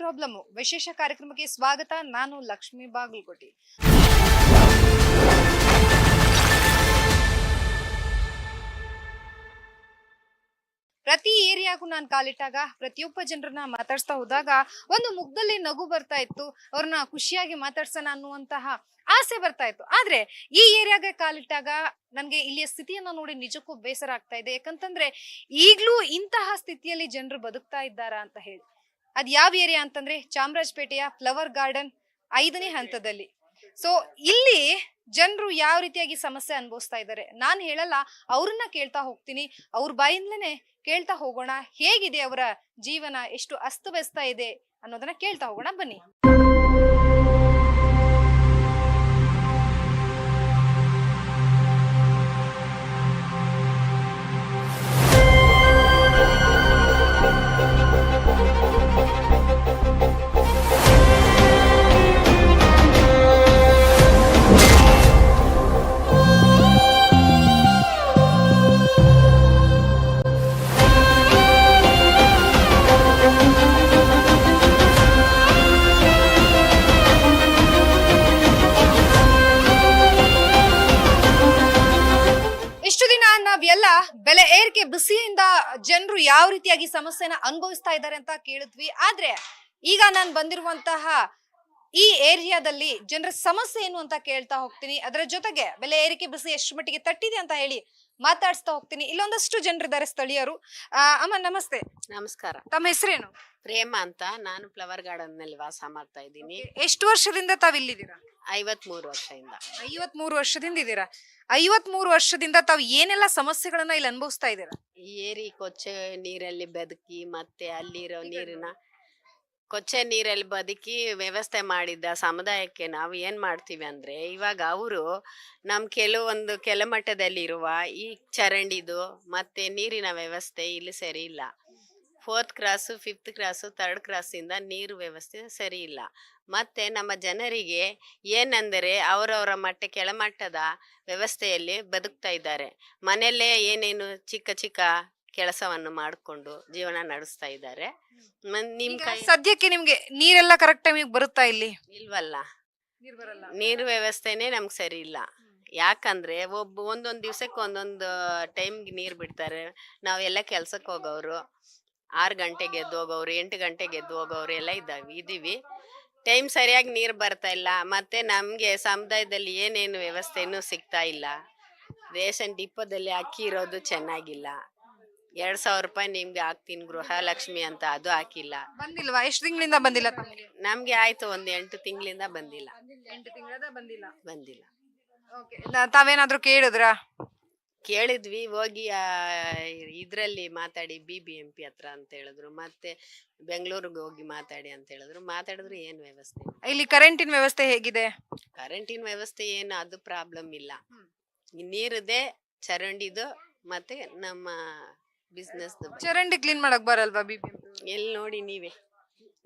Problem ವಿಶೇಷ ಕಾರ್ಯಕ್ರಮಕ್ಕೆ ಸ್ವಾಗತ. ನಾನು ಲಕ್ಷ್ಮಿ ಬಾಗಲಕೋಟಿ. ಪ್ರತಿ ಏರಿಯಾಗೂ ನಾನು ಕಾಲಿಟ್ಟಾಗ ಪ್ರತಿಯೊಬ್ಬ ಜನರನ್ನ ಮಾತಾಡ್ಸ್ತಾ ಹೋದಾಗ ಒಂದು ಮುಖದಲ್ಲಿ ನಗು ಬರ್ತಾ ಇತ್ತು. ಅವ್ರನ್ನ ಖುಷಿಯಾಗಿ ಮಾತಾಡ್ಸೋಣ ಅನ್ನುವಂತಹ ಆಸೆ ಬರ್ತಾ ಇತ್ತು. ಆದ್ರೆ ಈ ಏರಿಯಾಗೆ ಕಾಲಿಟ್ಟಾಗ ನನ್ಗೆ ಇಲ್ಲಿಯ ಸ್ಥಿತಿಯನ್ನ ನೋಡಿ ನಿಜಕ್ಕೂ ಬೇಸರ ಆಗ್ತಾ ಇದೆ. ಯಾಕಂತಂದ್ರೆ ಈಗ್ಲೂ ಇಂತಹ ಸ್ಥಿತಿಯಲ್ಲಿ ಜನರು ಬದುಕ್ತಾ ಇದ್ದಾರಾ ಅಂತ ಹೇಳಿ. ಅದ್ ಯಾವ ಏರಿಯಾ ಅಂತಂದ್ರೆ ಚಾಮರಾಜಪೇಟೆಯ ಫ್ಲವರ್ ಗಾರ್ಡನ್ ಐದನೇ ಹಂತದಲ್ಲಿ. ಸೊ ಇಲ್ಲಿ ಜನರು ಯಾವ ರೀತಿಯಾಗಿ ಸಮಸ್ಯೆ ಅನುಭವಿಸ್ತಾ ಇದ್ದಾರೆ? ನಾನು ಹೇಳಲ್ಲ, ಅವ್ರನ್ನ ಕೇಳ್ತಾ ಹೋಗ್ತೀನಿ. ಅವ್ರ ಬಾಯಿಂದಲೇ ಕೇಳ್ತಾ ಹೋಗೋಣ, ಹೇಗಿದೆ ಅವರ ಜೀವನ, ಎಷ್ಟು ಅಸ್ತವ್ಯಸ್ತ ಇದೆ ಅನ್ನೋದನ್ನ ಕೇಳ್ತಾ ಹೋಗೋಣ, ಬನ್ನಿ. ರೀತಿಯಾಗಿ ಸಮಸ್ಯೆನ ಅನುಭವಿಸ್ತಾ ಇದ್ದಾರೆ ಅಂತ ಕೇಳಿದ್ವಿ. ಆದ್ರೆ ಈಗ ನಾನು ಬಂದಿರುವಂತಹ ಈ ಏರಿಯಾದಲ್ಲಿ ಜನರ ಸಮಸ್ಯೆ ಏನು ಅಂತ ಕೇಳ್ತಾ ಹೋಗ್ತೀನಿ. ಅದರ ಜೊತೆಗೆ ಬೆಲೆ ಏರಿಕೆ ಬಿಸಿ ಎಷ್ಟು ಮಟ್ಟಿಗೆ ತಟ್ಟಿದೆ ಅಂತ ಹೇಳಿ ಮಾತಾಡ್ಸ್ತಾ ಹೋಗ್ತೀನಿ. ಇಲ್ಲೊಂದಷ್ಟು ಜನರಿದ್ದಾರೆ ಸ್ಥಳೀಯರು. ಆ, ಅಮ್ಮ ನಮಸ್ತೆ. ನಮಸ್ಕಾರ. ತಮ್ಮ ಹೆಸರೇನು? ಪ್ರೇಮ ಅಂತ ನಾನು ಫ್ಲವರ್ ಗಾರ್ಡನ್ನಲ್ಲಿ ವಾಸ ಮಾಡ್ತಾ ಇದ್ದೀನಿ. ಎಷ್ಟು ವರ್ಷದಿಂದ ತಾವ್ ಇಲ್ಲಿದ್ದೀರಾ ಐವತ್ ಮೂರು ವರ್ಷದಿಂದ. ಐವತ್ ಮೂರು ವರ್ಷದಿಂದ ಇದ್ದೀರಾ? ಐವತ್ ಮೂರು ವರ್ಷದಿಂದ ತಾವ್ ಏನೆಲ್ಲ ಸಮಸ್ಯೆಗಳನ್ನ ಇಲ್ಲಿ ಅನುಭವಿಸ್ತಾ ಇದ್ದೀರಾ? ಏರಿ ಕೊಚ್ಚೆ ನೀರಲ್ಲಿ ಬದುಕಿ ಮತ್ತೆ ಅಲ್ಲಿರೋ ನೀರಿನ ಕೊಚ್ಚೆ ನೀರಲ್ಲಿ ಬದುಕಿ ವ್ಯವಸ್ಥೆ ಮಾಡಿದ್ದ ಸಮುದಾಯಕ್ಕೆ ನಾವು ಏನ್ ಮಾಡ್ತೀವಿ ಅಂದ್ರೆ, ಇವಾಗ ಅವರು ನಮ್ ಕೆಲವೊಂದು ಕೆಳಮಟ್ಟದಲ್ಲಿರುವ ಈ ಚರಂಡಿದು ಮತ್ತೆ ನೀರಿನ ವ್ಯವಸ್ಥೆ ಇಲ್ಲಿ ಸರಿ ಇಲ್ಲ. Fourth cross, fifth cross, third ಕ್ರಾಸಿಂದ ನೀರು ವ್ಯವಸ್ಥೆ ಸರಿ ಇಲ್ಲ. ಮತ್ತೆ ನಮ್ಮ ಜನರಿಗೆ ಏನಂದರೆ ಅವರವರ ಮಟ್ಟ ಕೆಳಮಟ್ಟದ ವ್ಯವಸ್ಥೆಯಲ್ಲಿ ಬದುಕ್ತಾ ಇದ್ದಾರೆ. ಮನೆಯಲ್ಲೇ ಏನೇನು ಚಿಕ್ಕ ಚಿಕ್ಕ ಕೆಲಸವನ್ನು ಮಾಡಿಕೊಂಡು ಜೀವನ ನಡೆಸ್ತಾ ಇದ್ದಾರೆ. ಮ- ನಿಮ್ ಕೈ ಸದ್ಯಕ್ಕೆ ನಿಮ್ಗೆ ನೀರೆಲ್ಲ ಕರೆಕ್ಟ್ ಟೈಮಿಗೆ ಬರುತ್ತಾ ಇಲ್ಲಿ? ಇಲ್ವಲ್ಲ. ನೀರು ವ್ಯವಸ್ಥೆನೇ ನಮ್ಗೆ ಸರಿ ಇಲ್ಲ. ಯಾಕಂದ್ರೆ ಒಬ್ಬ ಒಂದೊಂದು ದಿವ್ಸಕ್ಕೆ ಒಂದೊಂದು ಟೈಮ್ಗೆ ನೀರು ಬಿಡ್ತಾರೆ. ನಾವೆಲ್ಲ ಕೆಲ್ಸಕ್ಕೆ ಹೋಗೋರು ಆರು ಗಂಟೆಗೆ ಎದ್ದು ಹೋಗೋರು ಎಂಟು ಗಂಟೆಗೆ ಎದ್ದು ಹೋಗೋರು ಎಲ್ಲ ಇದ್ದಾವೆ ಇದೀವಿ. ಟೈಮ್ ಸರಿಯಾಗಿ ನೀರು ಬರ್ತಾ ಇಲ್ಲ. ಮತ್ತೆ ನಮಗೆ ಸಮುದಾಯದಲ್ಲಿ ಏನೇನು ವ್ಯವಸ್ಥೆನೂ ಸಿಗ್ತಾ ಇಲ್ಲ. ರೇಷನ್ ಡಿಪ್ಪೋದಲ್ಲಿ ಅಕ್ಕಿ ಇರೋದು ಚೆನ್ನಾಗಿಲ್ಲ. ಎರಡ್ ಸಾವಿರ ರೂಪಾಯಿ ನಿಮ್ಗೆ ಹಾಕ್ತೀನಿ ಗೃಹಲಕ್ಷ್ಮಿ ಅಂತ ಅದು ಹಾಕಿಲ್ಲ. ಬಂದಿಲ್ವಾ? ಎಷ್ಟು ತಿಂಗಳಿಂದ ಬಂದಿಲ್ಲ ತಮಗೆ? ನಮ್ಗೆ ಆಯ್ತು ಒಂದ್ ಎಂಟು ತಿಂಗಳಿಂದ ಬಂದಿಲ್ಲ. ಎಂಟು ತಿಂಗಳದ ಬಂದಿಲ್ಲ. ಬಂದಿಲ್ಲ. ತಾವೇನಾದ್ರೂ ಕೇಳಿದ್ರಾ? ಕೇಳಿದ್ವಿ ಹೋಗಿ ಆ, ಇದ್ರಲ್ಲಿ ಮಾತಾಡಿ ಬಿ ಬಿ ಎಂ ಪಿ ಹತ್ರ ಅಂತ ಹೇಳಿದ್ರು. ಮತ್ತೆ ಬೆಂಗಳೂರಿಗೆ ಹೋಗಿ ಮಾತಾಡಿ ಅಂತ ಹೇಳಿದ್ರು. ಮಾತಾಡಿದ್ರು ಏನ್ ವ್ಯವಸ್ಥೆ ಇಲ್ಲಿ. ಕರೆಂಟಿನ ವ್ಯವಸ್ಥೆ ಹೇಗಿದೆ? ಕರೆಂಟಿನ ವ್ಯವಸ್ಥೆ ಏನು ಅದು ಪ್ರಾಬ್ಲಮ್ ಇಲ್ಲ. ಹ್ಮ್. ನೀರಿದೆ ಚರಂಡಿದು ಮತ್ತೆ ನಮ್ಮ ಬಿಸ್ನೆಸ್ ಚರಂಡಿ ಕ್ಲೀನ್ ಮಾಡಕ್ ಬರಲ್ವಾ ಬಿ ಎಲ್ಲಿ ನೋಡಿ ನೀವೇ.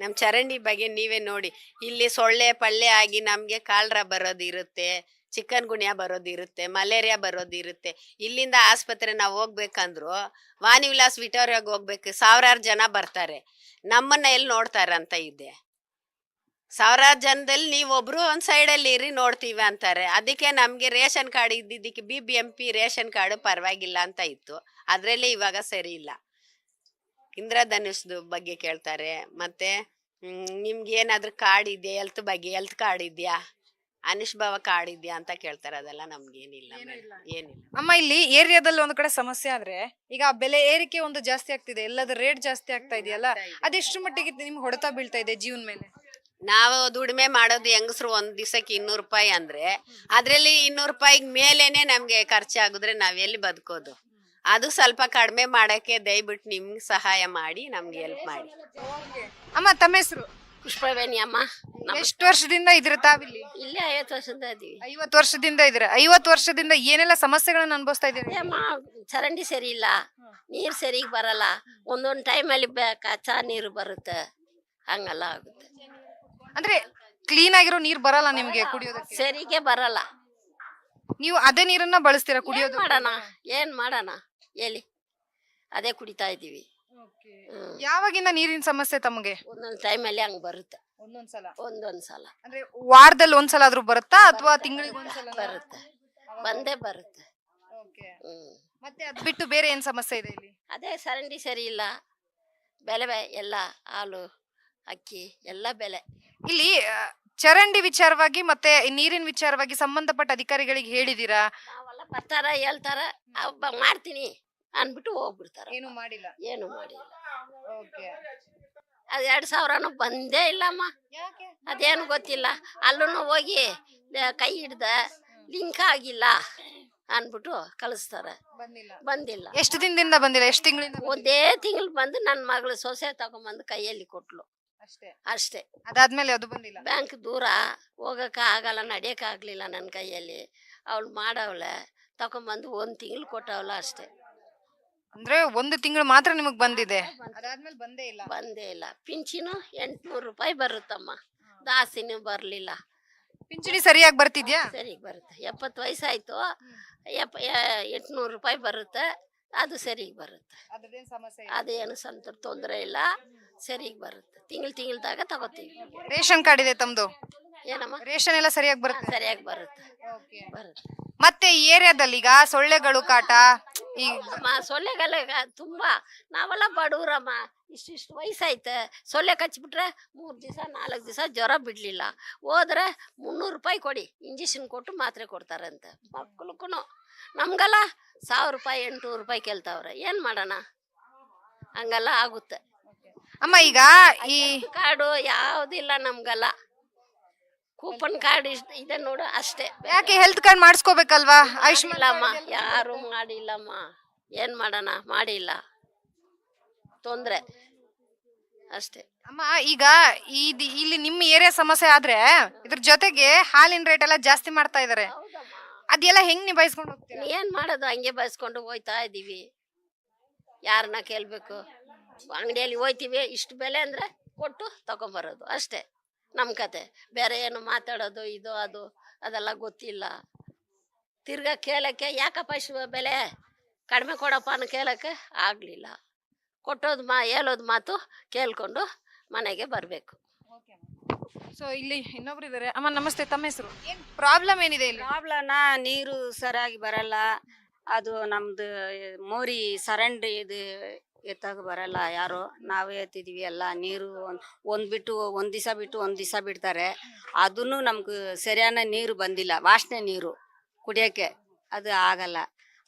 ನಮ್ಮ ಚರಂಡಿ ಬಗ್ಗೆ ನೀವೇ ನೋಡಿ. ಇಲ್ಲಿ ಸೊಳ್ಳೆ ಪಳ್ಳೆ ಆಗಿ ನಮ್ಗೆ ಕಾಲ್ರ ಬರೋದಿರುತ್ತೆ ಚಿಕನ್ ಗುಣಿಯ ಬರೋದಿರುತ್ತೆ ಮಲೇರಿಯಾ ಬರೋದಿರುತ್ತೆ. ಇಲ್ಲಿಂದ ಆಸ್ಪತ್ರೆ ನಾವು ಹೋಗ್ಬೇಕಂದ್ರು ವಾಣಿ ವಿಲಾಸ್ ವಿಟೋರಿಯಾಗ ಹೋಗ್ಬೇಕು ಸಾವಿರಾರು ಜನ ಬರ್ತಾರೆ. ನಮ್ಮನ್ನ ಎಲ್ಲಿ ನೋಡ್ತಾರಂತ ಇದೆ? ಸಾವಿರಾರು ಜನದಲ್ಲಿ ನೀವೊಬ್ರು ಒಂದ್ ಸೈಡಲ್ಲಿ ಇರಿ ನೋಡ್ತೀವಿ ಅಂತಾರೆ. ಅದಕ್ಕೆ ನಮ್ಗೆ ration card ಇದ್ದಿದ್ದಕ್ಕೆ B B M P ration card ಪರವಾಗಿಲ್ಲ ಅಂತ ಇತ್ತು. ಅದ್ರಲ್ಲಿ ಇವಾಗ ಸರಿ ಇಲ್ಲ. ಇಂದ್ರಧನುಷ್ದು ಬಗ್ಗೆ ಕೇಳ್ತಾರೆ ಮತ್ತೆ ನಿಮ್ಗೆ ಏನಾದ್ರೂ ಕಾರ್ಡ್ ಇದೆಯಾ? ಹೆಲ್ತ್ ಬಗ್ಗೆ ಹೆಲ್ತ್ ಕಾರ್ಡ್ ಇದೆಯಾ? ಅನುಷ್ಭಾವ ಕಾರ್ಡ್ ಇದೆಯಾ ಅಂತ ಕೇಳ್ತಾರೆ ಅದೆಲ್ಲ ನಮ್ಗೇನಿಲ್ಲ ಏನಿಲ್ಲ ಅಮ್ಮ ಇಲ್ಲಿ ಏರಿಯಾದಲ್ಲಿ ಒಂದ್ ಕಡೆ ಸಮಸ್ಯೆ ಆದ್ರೆ ಈಗ ಬೆಲೆ ಏರಿಕೆ ಒಂದು ಜಾಸ್ತಿ ಆಗ್ತಿದೆ ಎಲ್ಲದ ರೇಟ್ ಜಾಸ್ತಿ ಆಗ್ತಾ ಇದೆಯಲ್ಲ ಅದೆಷ್ಟು ಮಟ್ಟಿಗೆ ನಿಮ್ಗೆ ಹೊಡೆತ ಬೀಳ್ತಾ ಇದೆ ಜೀವನ ಮೇಲೆ? ನಾವು ದುಡಿಮೆ ಮಾಡೋದು ಹೆಂಗಸ್ರು ಒಂದ್ ದಿವಸಕ್ಕೆ ಇನ್ನೂರು ರೂಪಾಯಿ ಅಂದ್ರೆ ಅದ್ರಲ್ಲಿ ಇನ್ನೂರು ರೂಪಾಯಿ ಮೇಲೇನೆ ನಮ್ಗೆ ಖರ್ಚಾಗಿದ್ರೆ ನಾವ್ ಎಲ್ಲಿ ಬದುಕೋದು? ಅದು ಸ್ವಲ್ಪ ಕಡಿಮೆ ಮಾಡಕ್ಕೆ ದಯವಿಟ್ಟು ನಿಮ್ಗೆ ಸಹಾಯ ಮಾಡಿ ನಮ್ಗೆ ಹೆಲ್ಪ್ ಮಾಡಿ. ಅಮ್ಮ ತಮ್ಮ ಹೆಸರು? ಪುಷ್ಪವೇಣಿ ಅಮ್ಮ. ಎಷ್ಟು ವರ್ಷದಿಂದ ಇದ್ರ ತಾವಿಲ್ಲಿ? ಇಲ್ಲೇ ಐವತ್ತು ವರ್ಷದಿಂದ ಇದೀವಿ. ಐವತ್ತು ವರ್ಷದಿಂದ ಇದ್ರೆ ಐವತ್ತು ವರ್ಷದಿಂದ ಏನೆಲ್ಲ ಸಮಸ್ಯೆಗಳನ್ನ ಅನುಭವಿಸ್ತಾ ಇದ್ದೀರಿ? ಅಮ್ಮ ಚರಂಡಿ ಸರಿ ಇಲ್ಲ ನೀರು ಸರಿಗೆ ಬರಲ್ಲ. ಒಂದೊಂದು ಟೈಮಲ್ಲಿ ಕಚ್ಚಾ ನೀರು ಬರುತ್ತೆ. ಹಂಗೆಲ್ಲ ಆಗುತ್ತೆ. ಅಂದ್ರೆ ಕ್ಲೀನ್ ಆಗಿರೋ ನೀರು ಬರಲ್ಲ ನಿಮ್ಗೆ ಕುಡಿಯೋದಕ್ಕೆ? ಸರಿಗೆ ಬರಲ್ಲ. ನೀವು ಅದೇ ನೀರನ್ನ ಬಳಸ್ತೀರಾ ಕುಡಿಯೋದು? ಮಾಡೋಣ? ಏನ್ ಮಾಡೋಣ? ಹೇಳಿ. ಅದೇ ಕುಡಿತಾ ಇದೀವಿ ಹ್ಮ್. ಯಾವಾಗಿಂದ ನೀರಿನ ಸಮಸ್ಯೆ ತಮಗೆ? ಒಂದೊಂದು ಟೈಮಲ್ಲಿ ಹಂಗ್ ಬರುತ್ತೆ. ಒಂದೊಂದ್ಸಲ? ಒಂದೊಂದ್ ಸಲ ಅಂದ್ರೆ ವಾರದಲ್ಲಿ ಒಂದ್ಸಲ ಆದ್ರೂ ಬರುತ್ತಾ ಅಥವಾ ತಿಂಗಳಿಗೆ ಒಂದ್ಸಲ ಬರುತ್ತೆ. ಬಂದೇ ಬರುತ್ತೆ. ಹ್ಮ್. ಮತ್ತೆ ಅದ್ ಬಿಟ್ಟು ಬೇರೆ ಏನ್ ಸಮಸ್ಯೆ ಇದೆ ಇಲ್ಲಿ? ಅದೇ ಸರಂಡಿ ಸರಿ ಇಲ್ಲ. ಬೆಲೆ ಬೆ- ಎಲ್ಲ ಹಾಲು ಅಕ್ಕಿ ಎಲ್ಲ ಬೆಲೆ. ಇಲ್ಲಿ ಆ, ಚರಂಡಿ ವಿಚಾರವಾಗಿ ಮತ್ತೆ ನೀರಿನ ವಿಚಾರವಾಗಿ ಸಂಬಂಧಪಟ್ಟ ಅಧಿಕಾರಿಗಳಿಗೆ ಹೇಳಿದೀರಾ? ಅವೆಲ್ಲ ಬರ್ತಾರ ಹೇಳ್ತಾರ ಮಾಡ್ತೀನಿ ಅನ್ಬಿಟ್ಟು ಹೋಗ್ಬಿಡ್ತಾರ ಏನು ಮಾಡಿಲ್ಲ? ಏನು ಮಾಡಿಲ್ಲ. ಓಕೆ. ಅದ್ ಎರಡ್ ಸಾವಿರನು ಬಂದೇ ಇಲ್ಲಮ್ಮ. ಯಾಕೆ? ಅದೇನು ಗೊತ್ತಿಲ್ಲ. ಅಲ್ಲೂ ಹೋಗಿ ಲ- ಕೈ ಹಿಡ್ದ ಲಿಂಕ್ ಆಗಿಲ್ಲ ಅನ್ಬಿಟ್ಟು ಕಳಿಸ್ತಾರ. ಬಂದಿಲ್ಲ. ಬಂದಿಲ್ಲ. ಎಷ್ಟು ದಿನದಿಂದ ಬಂದಿಲ್ಲ? ಎಷ್ಟು ತಿಂಗಳಿಂದ ಒಂದೇ ತಿಂಗಳು ಬಂದು ನನ್ನ ಮಗಳು ಸೊಸೆ ತಗೊಂಬಂದು ಕೈಯಲ್ಲಿ ಕೊಟ್ಲು. ಅಷ್ಟೇ. ಅಷ್ಟೇ. ಅದಾದ್ಮೇಲೆ ಅದು ಬಂದಿಲ್ಲ. ಬ್ಯಾಂಕ್ ದೂರ ಹೋಗಕ್ಕೆ ಆಗಲ್ಲ ನಡೆಯಕ್ಕೆ ಆಗ್ಲಿಲ್ಲ ನನ್ನ ಕೈಯಲ್ಲಿ. ಅವಳು ಮಾಡವಳೆ ತಗೊಂಬಂದು ಒಂದ್ ತಿಂಗಳು ಕೊಟ್ಟವಳ ಅಷ್ಟೇ. ಅಂದ್ರೆ ಒಂದು ತಿಂಗಳು ಮಾತ್ರ ನಿಮಗ್ ಬಂದಿದೆ? ಅದಾದ್ಮೇಲೆ ಬಂದೇ ಇಲ್ಲ. ಬಂದೇ ಇಲ್ಲ. ಪಿಂಚಿನ ಎಂಟ್ನೂರು ರೂಪಾಯಿ ಬರುತ್ತಮ್ಮ. ದಾಸಿನೂ ಬರ್ಲಿಲ್ಲ. ಪಿಂಚಣಿ ಸರಿಯಾಗಿ ಬರ್ತಿದ್ಯಾ? ಸರಿ ಬರುತ್ತೆ. ಎಪ್ಪತ್ತು ವಯಸ್ಸಾಯ್ತು. ಎಪ್ಪ ಎಂಟ್ನೂರು ರೂಪಾಯಿ ಬರುತ್ತೆ. ಅದು ಸರಿಗೆ ಬರುತ್ತೆ. ಸಮಸ್ಯೆ ಅದೇನು ಸಂತ ತೊಂದರೆ ಇಲ್ಲ ಸರಿಗೆ ಬರುತ್ತೆ. ತಿಂಗಳು ತಿಂಗಳದಾಗ ತಗೋತೀವಿ. ರೇಷನ್ ಕಾರ್ಡ್ ಇದೆ ತಮ್ದು? ಏನಮ್ಮ? ರೇಷನ್ ಎಲ್ಲ ಸರಿಯಾಗಿ ಬರುತ್ತೆ? ಸರಿಯಾಗಿ ಬರುತ್ತೆ. ಬರುತ್ತೆ. ಮತ್ತೆ ಈ ಏರಿಯಾದಲ್ಲಿ ಈಗ ಸೊಳ್ಳೆಗಳು ಕಾಟ ಈ ಅಮ್ಮ ಸೊಳ್ಳೆಗಲ್ಲ ತುಂಬಾ ನಾವೆಲ್ಲ ಬಡವರಮ್ಮ ಇಷ್ಟಿಷ್ಟು ವಯಸ್ಸಾಯ್ತು. ಸೊಳ್ಳೆ ಕಚ್ಬಿಟ್ರೆ ಮೂರು ದಿವಸ ನಾಲ್ಕು ದಿವಸ ಜ್ವರ ಬಿಡ್ಲಿಲ್ಲ. ಹೋದ್ರೆ ಮುನ್ನೂರು ರೂಪಾಯಿ ಕೊಡಿ ಇಂಜೆಕ್ಷನ್ ಕೊಟ್ಟು ಮಾತ್ರೆ ಕೊಡ್ತಾರಂತೆ. ಮಕ್ಳಿಗೂ ನಮ್ಗೆಲ್ಲ ಸಾವಿರ ರೂಪಾಯಿ ಎಂಟುನೂರು ರೂಪಾಯಿ ಕೇಳ್ತಾವ್ರೆ ಏನು ಮಾಡೋಣ? ಹಂಗೆಲ್ಲ ಆಗುತ್ತೆ. ಅಮ್ಮ ಈಗ ಈ ಕಾರ್ಡು ಯಾವುದಿಲ್ಲ ನಮಗೆಲ್ಲ. ಕೂಪನ್ ಕಾರ್ಡ್ ಇಷ್ಟ ಇದೆ ನೋಡು ಅಷ್ಟೇ. ಯಾಕೆ ಹೆಲ್ತ್ ಕಾರ್ಡ್ ಮಾಡಿಸ್ಕೋಬೇಕಲ್ವಾ? ಆಯುಷ್ಮಾನ್ ಇಲ್ಲಮ್ಮ ಯಾರು ಮಾಡಿಲ್ಲಮ್ಮ. ಏನ್ ಮಾಡೋಣ? ಮಾಡಿಲ್ಲ. ತೊಂದ್ರೆ. ಅಷ್ಟೇ. ಅಮ್ಮ ಈಗ ಈ ಇಲ್ಲಿ ನಿಮ್ಮ ಏರಿಯಾ ಸಮಸ್ಯೆ ಆದ್ರೆ ಇದ್ರ ಜೊತೆಗೆ ಹಾಲಿನ ರೇಟ್ ಎಲ್ಲ ಜಾಸ್ತಿ ಮಾಡ್ತಾ ಇದಾರೆ. ಅದೆಲ್ಲ ಹೆಂಗ್ ನಿಭಾಯಿಸ್ಕೊಂಡು ಹೋಗ್ತೀರಾ? ಏನ್ ಮಾಡೋದು? ಹಂಗೆ ಬಯಸ್ಕೊಂಡು ಹೋಯ್ತಾ ಇದೀವಿ. ಯಾರನ್ನ ಕೇಳ್ಬೇಕು? ಅಂಗಡಿಯಲ್ಲಿ ಹೋಯ್ತೀವಿ. ಇಷ್ಟು ಬೆಲೆ ಅಂದ್ರೆ ಕೊಟ್ಟು ತಗೊಂಬರೋದು ಅಷ್ಟೇ ನಮ್ಮ ಕತೆ. ಬೇರೆ ಏನು ಮಾತಾಡೋದು, ಇದು, ಅದು, ಅದೆಲ್ಲ ಗೊತ್ತಿಲ್ಲ. ತಿರ್ಗಾ ಕೇಳಕ್ಕೆ, ಯಾಕಪ್ಪ ಇಷ್ಟು ಬೆಲೆ? ಕಡಿಮೆ ಕೊಡಪ್ಪ ಅನ್ನ ಕೇಳಕ್ಕೆ ಆಗಲಿಲ್ಲ. ಕೊಟ್ಟೋದು ಮಾ, ಹೇಳೋದು ಮಾತು ಕೇಳ್ಕೊಂಡು ಮನೆಗೆ ಬರಬೇಕು. ಸೊ ಇಲ್ಲಿ ಇನ್ನೊಬ್ರು ಇದಾರೆ. ಅಮ್ಮ, ನಮಸ್ತೆ. ತಮ್ಮ ಹೆಸರು? ಏನ್ ಪ್ರಾಬ್ಲಮ್ ಏನಿದೆ ಇಲ್ಲಿ? ಪ್ರಾಬ್ಲಮ್ನ ನೀರು ಸರಿಯಾಗಿ ಬರಲ್ಲ. ಅದು ನಮ್ದು ಮೋರಿ ಸರಂಡ್ ಇದು ಎತ್ತಾಗ ಬರಲ್ಲ ಯಾರು. ನಾವೇ ಎತ್ತಿದೀವಿ ಎಲ್ಲ. ನೀರು ಒಂದ್ ಒಂದ್ ಬಿಟ್ಟು, ಒಂದ್ ದಿವಸ ಬಿಟ್ಟು, ಒಂದ್ ದಿವಸ ಬಿಡ್ತಾರೆ. ಅದನ್ನು ನಮ್ಗೆ ಸರಿಯಾದ ನೀರು ಬಂದಿಲ್ಲ. ವಾಸನೆ ನೀರು ಕುಡಿಯೋಕ್ಕೆ. ಅದು ಆಗಲ್ಲ.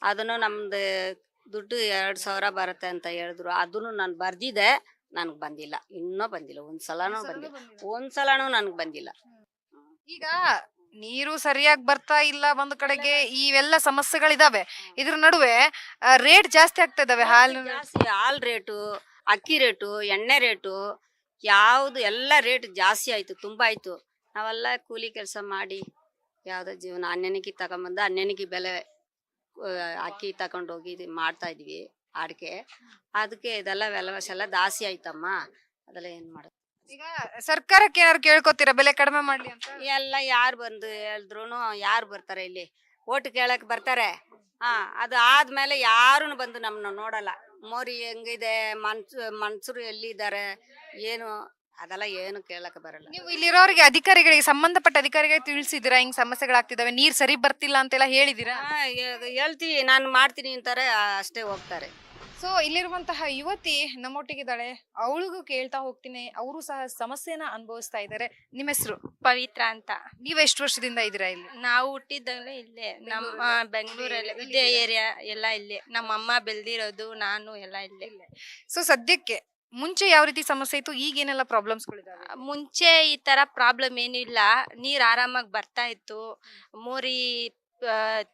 ಅದನ್ನು ನಮ್ದು ದುಡ್ಡು ಎರಡು ಸಾವಿರ ಬರುತ್ತೆ ಅಂತ ಹೇಳಿದ್ರು. ಅದನ್ನು ನಾನು ಬರ್ದಿದ್ದೆ. ನನಗೆ ಬಂದಿಲ್ಲ. ಇನ್ನೂ ಬಂದಿಲ್ಲ. ಒಂದ್ಸಲನೂ ಬಂದಿಲ್ಲ. ಒಂದ್ಸಲನೂ ನನಗೆ ಬಂದಿಲ್ಲ. ಈಗ ನೀರು ಸರಿಯಾಗಿ ಬರ್ತಾ ಇಲ್ಲ ಒಂದ್ ಕಡೆಗೆ ಇವೆಲ್ಲ ಸಮಸ್ಯೆಗಳಿದಾವೆ. ಇದ್ರ ನಡುವೆ ರೇಟ್ ಜಾಸ್ತಿ ಆಗ್ತಾ ಇದಾವೆ ಹಾಲು ಜಾಸ್ತಿ ಹಾಲ್ ರೇಟು ಅಕ್ಕಿ ರೇಟು ಎಣ್ಣೆ ರೇಟು ಯಾವುದು ಎಲ್ಲ ರೇಟ್ ಜಾಸ್ತಿ ಆಯ್ತು ತುಂಬಾ ಆಯ್ತು. ನಾವೆಲ್ಲ ಕೂಲಿ ಕೆಲಸ ಮಾಡಿ ಯಾವ್ದೋ ಜೀವನ ಹನ್ನೆನಕಿ ತಗೊಂಬಂದು ಹನ್ನೆನಕಿ ಬೆಲೆ ಆ, ಅಕ್ಕಿ ತಗೊಂಡೋಗಿ ಇದು ಮಾಡ್ತಾ ಇದ್ವಿ. ಅಡಿಕೆ. ಅದಕ್ಕೆ ಇದೆಲ್ಲ ವೆಲವಸ್ ಎಲ್ಲ ಜಾಸ್ತಿ ಆಯ್ತಮ್ಮ. ಅದೆಲ್ಲ ಏನ್ ಮಾಡೋದು ಈಗ ಸರ್ಕಾರಕ್ಕೆ ಏನಾದ್ರು ಕೇಳ್ಕೊತೀರಾ? ಬೆಲೆ ಕಡಿಮೆ ಮಾಡ್ಲಿ ಅಂತ? ಎಲ್ಲ ಯಾರು ಬಂದು ಹೇಳಿದ್ರು ಯಾರು ಬರ್ತಾರೆ ಇಲ್ಲಿ? ಓಟ್ ಕೇಳಕ್ ಬರ್ತಾರೆ. ಹಾ ಅದು ಆದ್ಮೇಲೆ ಯಾರು ಬಂದು ನಮ್ಮನ್ನ ನೋಡಲ್ಲ. ಮೋರಿ ಹೆಂಗಿದೆ? ಮನ್ಸು ಮನ್ಸರು ಎಲ್ಲಿದ್ದಾರೆ? ಏನು? ಅದೆಲ್ಲ ಏನು ಕೇಳಕ್ ಬರಲ್ಲ. ನೀವು ಇಲ್ಲಿರೋರಿಗೆ ಅಧಿಕಾರಿಗಳಿಗೆ ಸಂಬಂಧಪಟ್ಟ ಅಧಿಕಾರಿಗಳಿಗೆ ತಿಳಿಸಿದಿರಾ ಹಿಂಗ್ ಸಮಸ್ಯೆಗಳಾಗ್ತಿದಾವೆ? ನೀರ್ ಸರಿ ಬರ್ತಿಲ್ಲ ಅಂತೆಲ್ಲ ಹೇಳಿದಿರಾ ಹೇಳ್ತೀವಿ. ನಾನು ಮಾಡ್ತೀನಿ ಅಂತಾರೆ ಅಷ್ಟೇ ಹೋಗ್ತಾರೆ. ಸೊ ಇಲ್ಲಿರುವಂತಹ ಯುವತಿ ನಮ್ಮೊಟ್ಟಿಗಿದ್ದಾಳೆ. ಅವಳಿಗೂ ಕೇಳ್ತಾ ಹೋಗ್ತೀನಿ. ಅವರು ಸಹ ಸಮಸ್ಯೆನ ಅನುಭವಿಸ್ತಾ ಇದ್ದಾರೆ. ನಿಮ್ಮ ಹೆಸರು? ಪವಿತ್ರ ಅಂತ. ನೀವು ಎಷ್ಟು ವರ್ಷದಿಂದ ಇದ್ದೀರಾ ಇಲ್ಲಿ? ನಾವು ಹುಟ್ಟಿದ್ದಾಗಲೇ ಇಲ್ಲೇ. ನಮ್ಮ ಬೆಂಗಳೂರಲ್ಲಿ. ಇದೇ ಏರಿಯಾ ಎಲ್ಲ ಇಲ್ಲೇ. ನಮ್ಮ ಅಮ್ಮ ಬೆಳ್ದಿರೋದು ನಾನು ಎಲ್ಲ ಇಲ್ಲೇ. ಸೊ ಸದ್ಯಕ್ಕೆ ಮುಂಚೆ ಯಾವ ರೀತಿ ಸಮಸ್ಯೆ ಇತ್ತು? ಈಗ ಏನೆಲ್ಲ ಪ್ರಾಬ್ಲಮ್ಸ್ ಮುಂಚೆ ಈ ತರ ಪ್ರಾಬ್ಲಮ್ ಏನೂ ಇಲ್ಲ ನೀರ್ ಆರಾಮಾಗಿ ಬರ್ತಾ ಇತ್ತು. ಮೋರಿ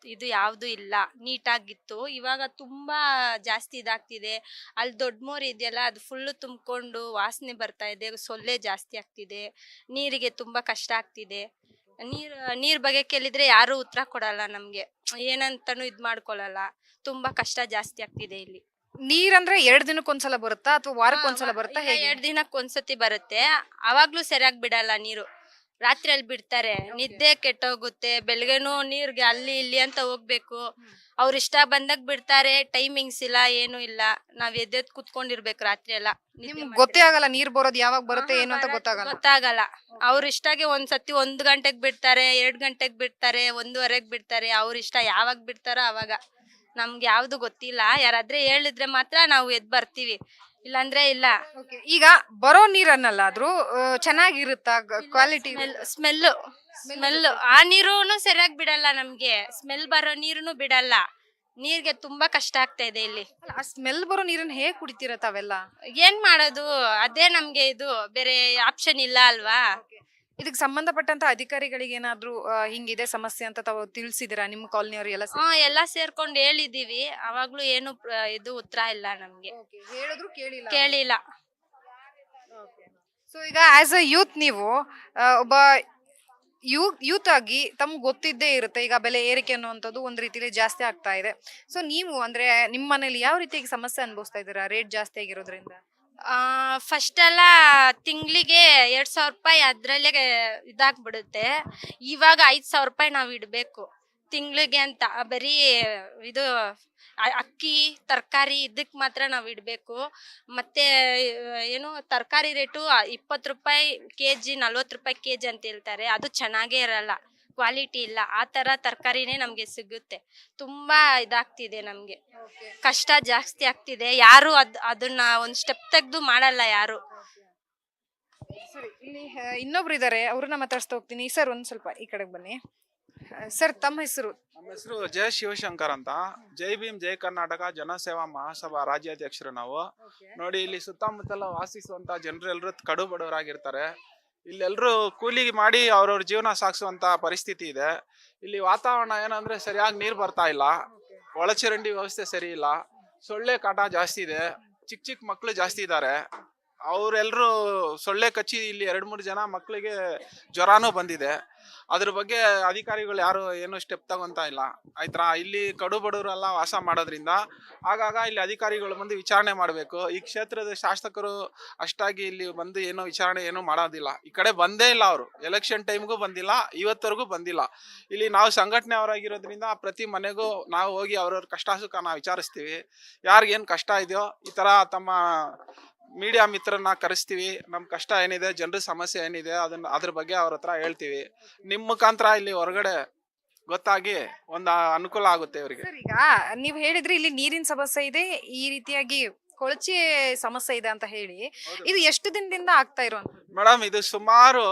ಇದು ಯಾವುದು ಇಲ್ಲ ನೀಟಾಗಿತ್ತು. ಇವಾಗ ತುಂಬಾ ಜಾಸ್ತಿ ಇದಾಗ್ತಿದೆ. ಅಲ್ಲಿ ದೊಡ್ಡ ಮೋರಿ ಇದೆಯಲ್ಲ ಅದು ಫುಲ್ಲು ತುಂಬಿಕೊಂಡು ವಾಸನೆ ಬರ್ತಾ ಇದೆ ಸೊಳ್ಳೆ ಜಾಸ್ತಿ ಆಗ್ತಿದೆ ನೀರಿಗೆ ತುಂಬಾ ಕಷ್ಟ ಆಗ್ತಿದೆ. ನೀರ್ ನೀರ್ ಬಗ್ಗೆ ಕೇಳಿದ್ರೆ ಯಾರು ಉತ್ತರ ಕೊಡಲ್ಲ ನಮ್ಗೆ. ಏನಂತಾನು ಇದ್ ಮಾಡ್ಕೊಳಲ್ಲ ತುಂಬಾ ಕಷ್ಟ ಜಾಸ್ತಿ ಆಗ್ತಿದೆ ಇಲ್ಲಿ. ನೀರ್ ಅಂದ್ರೆ ಎರಡ್ ದಿನಕ್ಕೊಂದ್ಸಲ ಬರುತ್ತಾ ಅಥವಾ ವಾರಕ್ಕೊಂದ್ಸಲ ಬರುತ್ತಾ ಹೇಗೆ? ಎರಡ್ ದಿನಕ್ಕೆ ಒಂದ್ಸತಿ ಬರುತ್ತೆ. ಅವಾಗ್ಲೂ ಸರಿಯಾಗಿ ಬಿಡಲ್ಲ ನೀರು. ರಾತ್ರಿಯಲ್ಲಿ ಬಿಡ್ತಾರೆ. ನಿದ್ದೆ ಕೆಟ್ಟೋಗುತ್ತೆ. ಬೆಳಗ್ಗೆನೂ ನೀರ್ಗೆ ಅಲ್ಲಿ ಇಲ್ಲಿ ಅಂತ ಹೋಗ್ಬೇಕು. ಅವ್ರ ಇಷ್ಟ ಬಂದಾಗ ಬಿಡ್ತಾರೆ. ಟೈಮಿಂಗ್ಸ್ ಇಲ್ಲ ಏನು ಇಲ್ಲ. ನಾವ್ ಎದ್ದೆದ್ ಕುತ್ಕೊಂಡಿರ್ಬೇಕು ರಾತ್ರಿ ಎಲ್ಲ. ನಿಮ್ಗೆ. ಗೊತ್ತೇ ಆಗಲ್ಲ ನೀರ್ ಬರೋದು ಯಾವಾಗ ಬರುತ್ತೆ ಏನು ಅಂತ ಗೊತ್ತಾಗಲ್ಲ. ಗೊತ್ತಾಗಲ್ಲ. ಅವ್ರ ಇಷ್ಟಾಗೆ ಒಂದ್ ಸತಿ ಒಂದ್ ಗಂಟೆಗ್ ಬಿಡ್ತಾರೆ ಎರಡ್ ಗಂಟೆಗ್ ಬಿಡ್ತಾರೆ ಒಂದೂವರೆಗ್ ಬಿಡ್ತಾರೆ. ಅವ್ರ ಇಷ್ಟ ಯಾವಾಗ ಬಿಡ್ತಾರೋ ಅವಾಗ. ನಮ್ಗೆ ಯಾವ್ದು ಗೊತ್ತಿಲ್ಲ. ಯಾರಾದ್ರೆ ಹೇಳಿದ್ರೆ ಮಾತ್ರ ನಾವು ಎದ್ ಬರ್ತೀವಿ. ಇಲ್ಲಾಂದ್ರೆ ಇಲ್ಲ. Okay. ಈಗ ಬರೋ ನೀರನ್ನಲ್ಲಾದ್ರೂ ಆ, ಚೆನ್ನಾಗಿರುತ್ತಾ? ಕ್ವಾಲಿಟಿ ಸ್ಮೆಲ್ ಸ್ಮೆಲ್ ಆ ನೀರು ಸರಿಯಾಗಿ ಬಿಡಲ್ಲ ನಮ್ಗೆ. ಸ್ಮೆಲ್ ಬರೋ ನೀರುನು ಬಿಡಲ್ಲ. ನೀರ್ಗೆ ತುಂಬಾ ಕಷ್ಟ ಆಗ್ತಾ ಇದೆ ಇಲ್ಲಿ. ಆ ಸ್ಮೆಲ್ ಬರೋ ನೀರನ್ನ ಹೇಗ್ ಕುಡಿತೀರ ತಾವೆಲ್ಲ? ಏನ್ ಮಾಡೋದು? ಅದೇ ನಮ್ಗೆ ಇದು. ಬೇರೆ ಆಪ್ಷನ್ ಇಲ್ಲ ಅಲ್ವಾ? ಇದಕ್ಕೆ ಸಂಬಂಧಪಟ್ಟಂತ ಅಧಿಕಾರಿಗಳಿಗೆ ಏನಾದ್ರೂ ಹಿಂಗಿದೆ ಸಮಸ್ಯೆ ಅಂತ ತಾವು ತಿಳಿಸಿದಿರಾ ನಿಮ್ಮ ಕಾಲೋನಿಯವರು ಎಲ್ಲ ಹಾ ಎಲ್ಲಾ ಸೇರ್ಕೊಂಡ್ ಹೇಳಿದೀವಿ ಅವಾಗ್ಲೂ ಏನು ಪ್ರ- ಇದು ಉತ್ತರ ಇಲ್ಲ ನಮ್ಗೆ. ಹೇಳಿದ್ರು ಕೇಳಿಲ್ಲ. ಕೇಳಿಲ್ಲ. ಸೊ ಈಗ ಆಸ್ ಅ ಯೂತ್ ನೀವು ಆ, ಒಬ್ಬ ಯೂ ಯೂತ್ ಆಗಿ ತಮ್ಗೆ ಗೊತ್ತಿದ್ದೇ ಇರುತ್ತೆ. ಈಗ ಬೆಲೆ ಏರಿಕೆ ಅನ್ನುವಂಥದ್ದು ಒಂದ್ ರೀತಿಲಿ ಜಾಸ್ತಿ ಆಗ್ತಾ ಇದೆ. ಸೊ ನೀವು ಅಂದ್ರೆ ನಿಮ್ಮ ಮನೇಲಿ ಯಾವ ರೀತಿಯಾಗಿ ಸಮಸ್ಯೆ ಅನುಭವಿಸ್ತಾ ಇದ್ದೀರಾ? ರೇಟ್ ಜಾಸ್ತಿ ಆಗಿರೋದ್ರಿಂದ? ಫಸ್ಟ್ ಎಲ್ಲ ತಿಂಗಳಿಗೆ ಎರಡ್ ಸಾವಿರ ರೂಪಾಯಿ ಅದ್ರಲ್ಲೇ ಇದಾಗ್ಬಿಡುತ್ತೆ. ಇವಾಗ ಐದ್ ಸಾವಿರ ರೂಪಾಯಿ ನಾವ್ ಇಡ್ಬೇಕು. ತಿಂಗಳಿಗೆ ಅಂತ ಬರೀ ಇದು ಅಕ್ಕಿ, ತರಕಾರಿ ಇದಕ್ ಮಾತ್ರ ನಾವ್ ಇಡ್ಬೇಕು. ಮತ್ತೆ, ಏನು ತರಕಾರಿ ರೇಟು ಇಪ್ಪತ್ತು ರೂಪಾಯಿ ಕೆ ಜಿ ನಲ್ವತ್ತು ರೂಪಾಯಿ ಕೆ ಜಿ ಅಂತ ಹೇಳ್ತಾರೆ. ಅದು ಚೆನ್ನಾಗೇ ಇರಲ್ಲ. ಕ್ವಾಲಿಟಿ ಇಲ್ಲ. ಆ ತರ ತರಕಾರಿನೇ ನಮ್ಗೆ ಸಿಗುತ್ತೆ. ತುಂಬಾ ಇದಾಗ್ತಿದೆ ನಮ್ಗೆ. ಕಷ್ಟ ಜಾಸ್ತಿ ಆಗ್ತಿದೆ. ಯಾರು ಅದ್ ಅದನ್ನ ಒಂದ್ ಸ್ಟೆಪ್ ತೆಗ್ದು ಮಾಡಲ್ಲ ಯಾರು. ಸರಿ ಇಲ್ಲಿ ಆ, ಇನ್ನೊಬ್ರು ಇದ್ದಾರೆ ಅವ್ರನ್ನ ಮಾತಾಡ್ಸ್ತಾ ಹೋಗ್ತೀನಿ. ಸರ್ ಒಂದ್ ಸ್ವಲ್ಪ ಈ ಕಡೆಗೆ ಬನ್ನಿ. ಸರ್ ತಮ್ಮ ಹೆಸರು? ನಮ್ಮ ಹೆಸರು ಜಯ ಶಿವಶಂಕರ್ ಅಂತ. ಜೈ ಭೀಮ್ ಜೈ ಕರ್ನಾಟಕ ಜನಸೇವಾ ಮಹಾಸಭಾ ರಾಜ್ಯಾಧ್ಯಕ್ಷರು ನಾವು. ನೋಡಿ ಇಲ್ಲಿ ಸುತ್ತಮುತ್ತಲ ವಾಸಿಸುವಂತ ಜನರೆಲ್ಲರೂ ಕಡು ಬಡವರಾಗಿರ್ತಾರೆ. ಇಲ್ಲೆಲ್ಲರೂ ಕೂಲಿ ಮಾಡಿ ಅವ್ರವ್ರ ಜೀವನ ಸಾಗಿಸುವಂತ ಪರಿಸ್ಥಿತಿ ಇದೆ. ಇಲ್ಲಿ ವಾತಾವರಣ ಏನಂದ್ರೆ ಸರಿಯಾಗಿ ನೀರು ಬರ್ತಾ ಇಲ್ಲ. ಒಳಚರಂಡಿ ವ್ಯವಸ್ಥೆ ಸರಿ ಇಲ್ಲ. ಸೊಳ್ಳೆ ಕಾಟ ಜಾಸ್ತಿ ಇದೆ. ಚಿಕ್ಕ ಚಿಕ್ಕ ಮಕ್ಕಳು ಜಾಸ್ತಿ ಇದ್ದಾರೆ ಅವರೆಲ್ಲರೂ ಸೊಳ್ಳೆ ಕಚ್ಚಿ ಇಲ್ಲಿ ಎರಡು ಮೂರು ಜನ ಮಕ್ಕಳಿಗೆ ಜ್ವರಾನೂ ಬಂದಿದೆ. ಅದ್ರ ಬಗ್ಗೆ ಅಧಿಕಾರಿಗಳು ಯಾರು ಏನು ಸ್ಟೆಪ್ ತಗೊಂತ ಇಲ್ಲ. ಆಯ್ತಾ? ಇಲ್ಲಿ ಕಡು ಬಡವರೆಲ್ಲ ವಾಸ ಮಾಡೋದ್ರಿಂದ ಆಗಾಗ ಇಲ್ಲಿ ಅಧಿಕಾರಿಗಳು ಬಂದು ವಿಚಾರಣೆ ಮಾಡಬೇಕು. ಈ ಕ್ಷೇತ್ರದ ಶಾಸಕರು ಅಷ್ಟಾಗಿ ಇಲ್ಲಿ ಬಂದು ಏನೋ ವಿಚಾರಣೆ ಏನೂ ಮಾಡೋದಿಲ್ಲ. ಈ ಕಡೆ ಬಂದೇ ಇಲ್ಲ ಅವರು. ಎಲೆಕ್ಷನ್ ಟೈಮ್ಗೂ ಬಂದಿಲ್ಲ ಇವತ್ತರೆಗೂ ಬಂದಿಲ್ಲ. ಇಲ್ಲಿ ನಾವು ಸಂಘಟನೆ ಅವರಾಗಿರೋದ್ರಿಂದ ಪ್ರತಿ ಮನೆಗೂ ನಾವು ಹೋಗಿ ಅವ್ರವ್ರ ಕಷ್ಟ ಸುಖ ನಾವು ವಿಚಾರಿಸ್ತೀವಿ. ಯಾರಿಗೇನು ಕಷ್ಟ ಇದೆಯೋ ಈ ಥರ ತಮ್ಮ ಮೀಡಿಯಾ ಮಿತ್ರರನ್ನ ಕರೆಸ್ತೀವಿ. ನಮ್ಮ ಕಷ್ಟ ಏನಿದೆ ಜನರ ಸಮಸ್ಯೆ ಏನಿದೆ ಅದನ್ನ ಅದ್ರ ಬಗ್ಗೆ ಅವ್ರ ಹತ್ರ ಹೇಳ್ತೀವಿ. ನಿಮ್ಮ ಮುಖಾಂತರ ಇಲ್ಲಿ ಹೊರಗಡೆ ಗೊತ್ತಾಗಿ ಒಂದು ಅನುಕೂಲ ಆಗುತ್ತೆ ಅವರಿಗೆ ಸರ್ ಈಗ ನೀವು ಹೇಳಿದ್ರಿ ಇಲ್ಲಿ ನೀರಿನ ಸಮಸ್ಯೆ ಇದೆ ಈ ರೀತಿಯಾಗಿ ಕೊಳಚೆ ಸಮಸ್ಯೆ ಇದೆ ಅಂತ ಹೇಳಿ. ಇದು ಎಷ್ಟು ದಿನದಿಂದ ಆಗ್ತಾ ಇರೋ ಮೇಡಮ್ ಇದು ಸುಮಾರು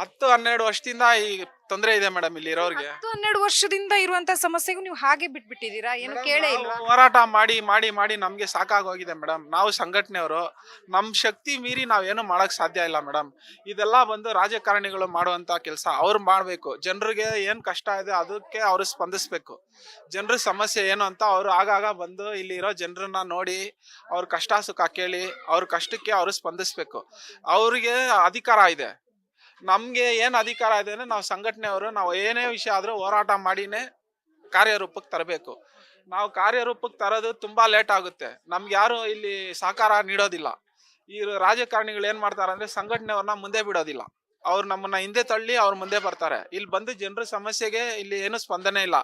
ಹತ್ತು ಹನ್ನೆರಡು ವರ್ಷದಿಂದ ಈ ತೊಂದರೆ ಇದೆ ಮೇಡಮ್ ಇಲ್ಲಿ ಇರೋರಿಗೆ. ಹತ್ತು ಹನ್ನೆರಡು ವರ್ಷದಿಂದ ಇರುವಂತ ಸಮಸ್ಯೆಗೂ ನೀವು ಹಾಗೆ ಬಿಟ್ಬಿಟ್ಟಿದ್ದೀರಾ? ಏನು ಕೇಳೇ ಇಲ್ವಾ? ಹೋರಾಟ ಮಾಡಿ ಮಾಡಿ ಮಾಡಿ ನಮ್ಗೆ ಸಾಕಾಗೋಗಿದೆ ಮೇಡಮ್. ನಾವು ಸಂಘಟನೆಯವರು. ನಮ್ ಶಕ್ತಿ ಮೀರಿ ನಾವೇನು ಮಾಡಕ್ ಸಾಧ್ಯ ಇಲ್ಲ ಮೇಡಮ್. ಇದೆಲ್ಲ ಬಂದು ರಾಜಕಾರಣಿಗಳು ಮಾಡುವಂತ ಕೆಲಸ ಅವ್ರು ಮಾಡ್ಬೇಕು. ಜನರಿಗೆ ಏನ್ ಕಷ್ಟ ಇದೆ ಅದಕ್ಕೆ ಅವರು ಸ್ಪಂದಿಸ್ಬೇಕು. ಜನರ ಸಮಸ್ಯೆ ಏನು ಅಂತ ಅವ್ರು ಆಗಾಗ ಬಂದು ಇಲ್ಲಿ ಇರೋ ಜನರನ್ನ ನೋಡಿ ಅವ್ರ ಕಷ್ಟ ಸುಖ ಕೇಳಿ ಅವ್ರ ಕಷ್ಟಕ್ಕೆ ಅವರು ಸ್ಪಂದಿಸ್ಬೇಕು. ಅವ್ರಿಗೆ ಅಧಿಕಾರ ಇದೆ. ನಮ್ಗೆ ಏನು ಅಧಿಕಾರ ಇದೆ ಅಂದ್ರೆ ನಾವು ಸಂಘಟನೆಯವರು, ನಾವು ಏನೇ ವಿಷಯ ಆದ್ರೂ ಹೋರಾಟ ಮಾಡಿನೇ ಕಾರ್ಯರೂಪಕ್ಕೆ ತರಬೇಕು. ನಾವು ಕಾರ್ಯರೂಪಕ್ಕೆ ತರೋದು ತುಂಬಾ ಲೇಟ್ ಆಗುತ್ತೆ. ನಮ್ಗೆ ಯಾರು ಇಲ್ಲಿ ಸಹಕಾರ ನೀಡೋದಿಲ್ಲ. ಈ ರಾಜಕಾರಣಿಗಳು ಏನ್ ಮಾಡ್ತಾರೆ ಅಂದ್ರೆ ಸಂಘಟನೆಯವ್ರನ್ನ ಮುಂದೆ ಬಿಡೋದಿಲ್ಲ. ಅವ್ರು ನಮ್ಮನ್ನ ಹಿಂದೆ ತಳ್ಳಿ ಅವ್ರು ಮುಂದೆ ಬರ್ತಾರೆ. ಇಲ್ಲಿ ಬಂದು ಜನರ ಸಮಸ್ಯೆಗೆ ಇಲ್ಲಿ ಏನು ಸ್ಪಂದನೆ ಇಲ್ಲ.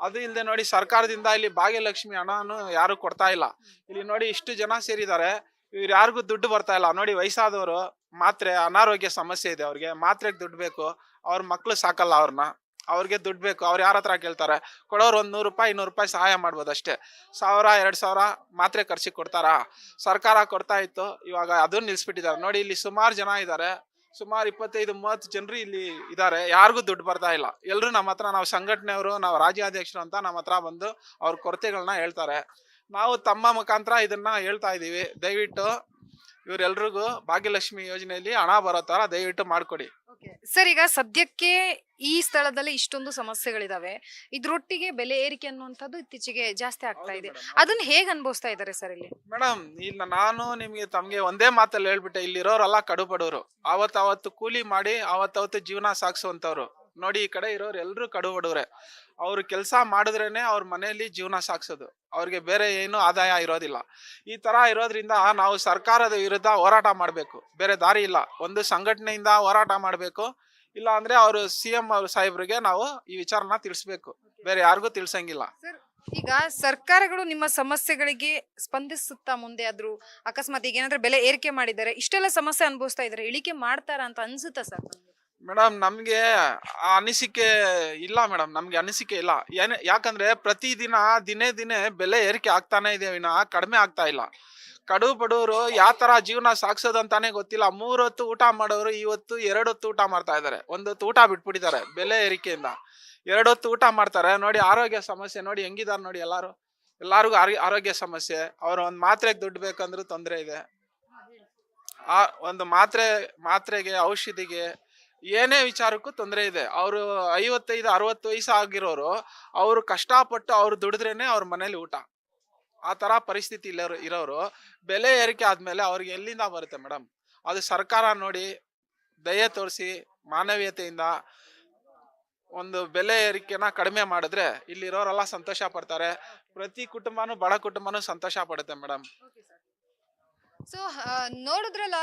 ಅದು ಇಲ್ಲದೆ ನೋಡಿ ಸರ್ಕಾರದಿಂದ ಇಲ್ಲಿ ಭಾಗ್ಯಲಕ್ಷ್ಮಿ ಹಣನು ಯಾರು ಕೊಡ್ತಾ ಇಲ್ಲ. ಇಲ್ಲಿ ನೋಡಿ ಇಷ್ಟು ಜನ ಸೇರಿದ್ದಾರೆ. ಇವ್ರು ಯಾರಿಗೂ ದುಡ್ಡು ಬರ್ತಾ ಇಲ್ಲ. ನೋಡಿ ವಯಸ್ಸಾದವರು ಮಾತ್ರೆ, ಅನಾರೋಗ್ಯ ಸಮಸ್ಯೆ ಇದೆ ಅವ್ರಿಗೆ. ಮಾತ್ರೆಗೆ ದುಡ್ಡು ಬೇಕು. ಅವ್ರ ಮಕ್ಳು ಸಾಕಲ್ಲ ಅವ್ರನ್ನ ಅವ್ರಿಗೆ ದುಡ್ಡು ಬೇಕು. ಅವ್ರು ಯಾರ ಹತ್ರ ಕೇಳ್ತಾರೆ? ಕೊಡೋರು ಒಂದು ನೂರು ರೂಪಾಯಿ, ಇನ್ನೂರು ರೂಪಾಯಿ ಸಹಾಯ ಮಾಡ್ಬೋದು ಅಷ್ಟೇ. ಸಾವಿರ, ಎರಡು ಸಾವಿರ ಮಾತ್ರೆ ಖರ್ಚಿಗೆ ಕೊಡ್ತಾರಾ? ಸರ್ಕಾರ ಕೊಡ್ತಾ ಇತ್ತು. ಇವಾಗ ಅದನ್ನ ನಿಲ್ಲಿಸ್ಬಿಟ್ಟಿದ್ದಾರೆ ನೋಡಿ ಇಲ್ಲಿ ಸುಮಾರು ಜನ ಇದ್ದಾರೆ ಸುಮಾರು ಇಪ್ಪತ್ತೈದು, ಮೂವತ್ತು ಜನರು ಇಲ್ಲಿ ಇದ್ದಾರೆ ಯಾರಿಗೂ ದುಡ್ಡು ಬರ್ತಾ ಇಲ್ಲ. ಎಲ್ಲರೂ ನಮ್ಮ ಹತ್ರ ನಾವು ಸಂಘಟನೆಯವರು, ನಾವು ರಾಜ್ಯಾಧ್ಯಕ್ಷರು ಅಂತ ನಮ್ಮ ಹತ್ರ ಬಂದು ಅವ್ರ ಕೊರತೆಗಳನ್ನ ಹೇಳ್ತಾರೆ. ನಾವು ತಮ್ಮ ಮುಖಾಂತರ ಇದನ್ನ ಹೇಳ್ತಾ ಇದ್ದೀವಿ ದಯವಿಟ್ಟು ಇವರೆಲ್ರಿಗೂ ಭಾಗ್ಯಲಕ್ಷ್ಮಿ ಯೋಜನೆಯಲ್ಲಿ ಹಣ ಬರೋ ತರ ದಯವಿಟ್ಟು ಮಾಡ್ಕೊಡಿ. ಸರ್ ಈಗ ಸದ್ಯಕ್ಕೆ ಈ ಸ್ಥಳದಲ್ಲಿ ಇಷ್ಟೊಂದು ಸಮಸ್ಯೆಗಳಿದಾವೆ. ಇದ್ರೊಟ್ಟಿಗೆ ಬೆಲೆ ಏರಿಕೆ ಅನ್ನುವಂಥದ್ದು ಇತ್ತೀಚೆಗೆ ಜಾಸ್ತಿ ಆಗ್ತಾ ಇದೆ. ಅದನ್ನ ಹೇಗ್ ಅನುಭವಿಸ್ತಾ ಇದ್ದಾರೆ ಸರ್ ಇಲ್ಲಿ? ಮೇಡಮ್ ಇಲ್ಲ ನಾನು ನಿಮ್ಗೆ ತಮ್ಗೆ ಒಂದೇ ಮಾತಲ್ಲಿ ಹೇಳ್ಬಿಟ್ಟೆ ಇಲ್ಲಿರೋರೆಲ್ಲ ಕಡು ಬಡವರು ಅವತ್ತು ಕೂಲಿ ಮಾಡಿ ಅವತ್ತಾವತ್ತು ಜೀವನ ಸಾಗಿಸುವಂತವ್ರು ನೋಡಿ ಈ ಕಡೆ ಇರೋರು ಎಲ್ಲರೂ ಕಡು ಬಡವ್ರೆ ಅವ್ರು ಕೆಲಸ ಮಾಡಿದ್ರೇನೆ ಅವ್ರ ಮನೆಯಲ್ಲಿ ಜೀವನ ಸಾಗಿಸೋದು. ಅವ್ರಿಗೆ ಬೇರೆ ಏನು ಆದಾಯ ಇರೋದಿಲ್ಲ. ಈ ತರ ಇರೋದ್ರಿಂದ ನಾವು ಸರ್ಕಾರದ ವಿರುದ್ಧ ಹೋರಾಟ ಮಾಡಬೇಕು. ಬೇರೆ ದಾರಿ ಇಲ್ಲ. ಒಂದು ಸಂಘಟನೆಯಿಂದ ಹೋರಾಟ ಮಾಡಬೇಕು. ಇಲ್ಲ ಅಂದ್ರೆ ಅವರು ಸಿ ಎಂ ಸಾಹೇಬ್ರಿಗೆ ನಾವು ಈ ವಿಚಾರನ ತಿಳಿಸ್ಬೇಕು. ಬೇರೆ ಯಾರಿಗೂ ತಿಳಿಸಂಗಿಲ್ಲ. ಈಗ ಸರ್ಕಾರಗಳು ನಿಮ್ಮ ಸಮಸ್ಯೆಗಳಿಗೆ ಸ್ಪಂದಿಸುತ್ತಾ ಮುಂದೆ ಆದ್ರೂ, ಅಕಸ್ಮಾತ್ ಈಗ ಏನಾದ್ರೆ ಬೆಲೆ ಏರಿಕೆ ಮಾಡಿದ್ದಾರೆ, ಇಷ್ಟೆಲ್ಲ ಸಮಸ್ಯೆ ಅನುಭವಿಸ್ತಾ ಇದಾರೆ ಇಳಿಕೆ ಮಾಡ್ತಾರ ಅಂತ ಅನ್ಸುತ್ತಾ ಸರ್? ಮೇಡಮ್ ನಮ್ಗೆ ಅನಿಸಿಕೆ ಇಲ್ಲ ಮೇಡಮ್ ನಮ್ಗೆ ಅನಿಸಿಕೆ ಇಲ್ಲ. ಏನ್, ಯಾಕಂದ್ರೆ ಪ್ರತಿದಿನ ದಿನೇ ದಿನೇ ಬೆಲೆ ಏರಿಕೆ ಆಗ್ತಾನೆ ಇದೆ, ವಿನ ಕಡಿಮೆ ಆಗ್ತಾ ಇಲ್ಲ. ಕಡು ಬಡವರು ಯಾವ ತರ ಜೀವನ ಸಾಗಿಸೋದಂತಾನೆ ಗೊತ್ತಿಲ್ಲ. ಮೂರೊತ್ತು ಊಟ ಮಾಡೋರು ಇವತ್ತು ಎರಡು ಹೊತ್ತು ಊಟ ಮಾಡ್ತಾ ಇದ್ದಾರೆ. ಒಂದು ಹೊತ್ತು ಊಟ ಬಿಟ್ಬಿಟ್ಟಿದ್ದಾರೆ ಬೆಲೆ ಏರಿಕೆಯಿಂದ. ಎರಡು ಹೊತ್ತು ಊಟ ಮಾಡ್ತಾರೆ. ನೋಡಿ, ಆರೋಗ್ಯ ಸಮಸ್ಯೆ, ನೋಡಿ ಹೆಂಗಿದ್ದಾರೆ ನೋಡಿ ಎಲ್ಲಾರು. ಎಲ್ಲಾರಿಗೂ ಆರೋಗ್ಯ ಸಮಸ್ಯೆ. ಅವ್ರ ಒಂದು ಮಾತ್ರೆಗೆ ದುಡ್ಡು ಬೇಕಂದ್ರೂ ತೊಂದರೆ ಇದೆ. ಆ ಒಂದು ಮಾತ್ರೆ, ಮಾತ್ರೆಗೆ ಔಷಧಿಗೆ ಏನೇ ವಿಚಾರಕ್ಕೂ ತೊಂದರೆ ಇದೆ. ಅವರು ಐವತ್ತೈದು, ಅರವತ್ತು ವಯಸ್ಸು ಆಗಿರೋರು, ಅವರು ಕಷ್ಟಪಟ್ಟು ಅವ್ರು ದುಡಿದ್ರೇನೆ ಅವ್ರ ಮನೇಲಿ ಊಟ. ಆ ತರ ಪರಿಸ್ಥಿತಿ ಇಲ್ಲರು, ಇರೋರು, ಬೆಲೆ ಏರಿಕೆ ಆದಮೇಲೆ ಅವ್ರಿಗೆ ಎಲ್ಲಿಂದ ಬರುತ್ತೆ ಮೇಡಮ್? ಅದು ಸರ್ಕಾರ ನೋಡಿ, ದಯೆ ತೋರಿಸಿ, ಮಾನವೀಯತೆಯಿಂದ ಒಂದು ಬೆಲೆ ಏರಿಕೆನ ಕಡಿಮೆ ಮಾಡಿದ್ರೆ ಇಲ್ಲಿರೋರೆಲ್ಲ ಸಂತೋಷ ಪಡ್ತಾರೆ. ಪ್ರತಿ ಕುಟುಂಬನೂ, ಬಡ ಕುಟುಂಬನೂ ಸಂತೋಷ ಪಡುತ್ತೆ ಮೇಡಮ್. ಸೊ ನೋಡಿದ್ರಲ್ಲ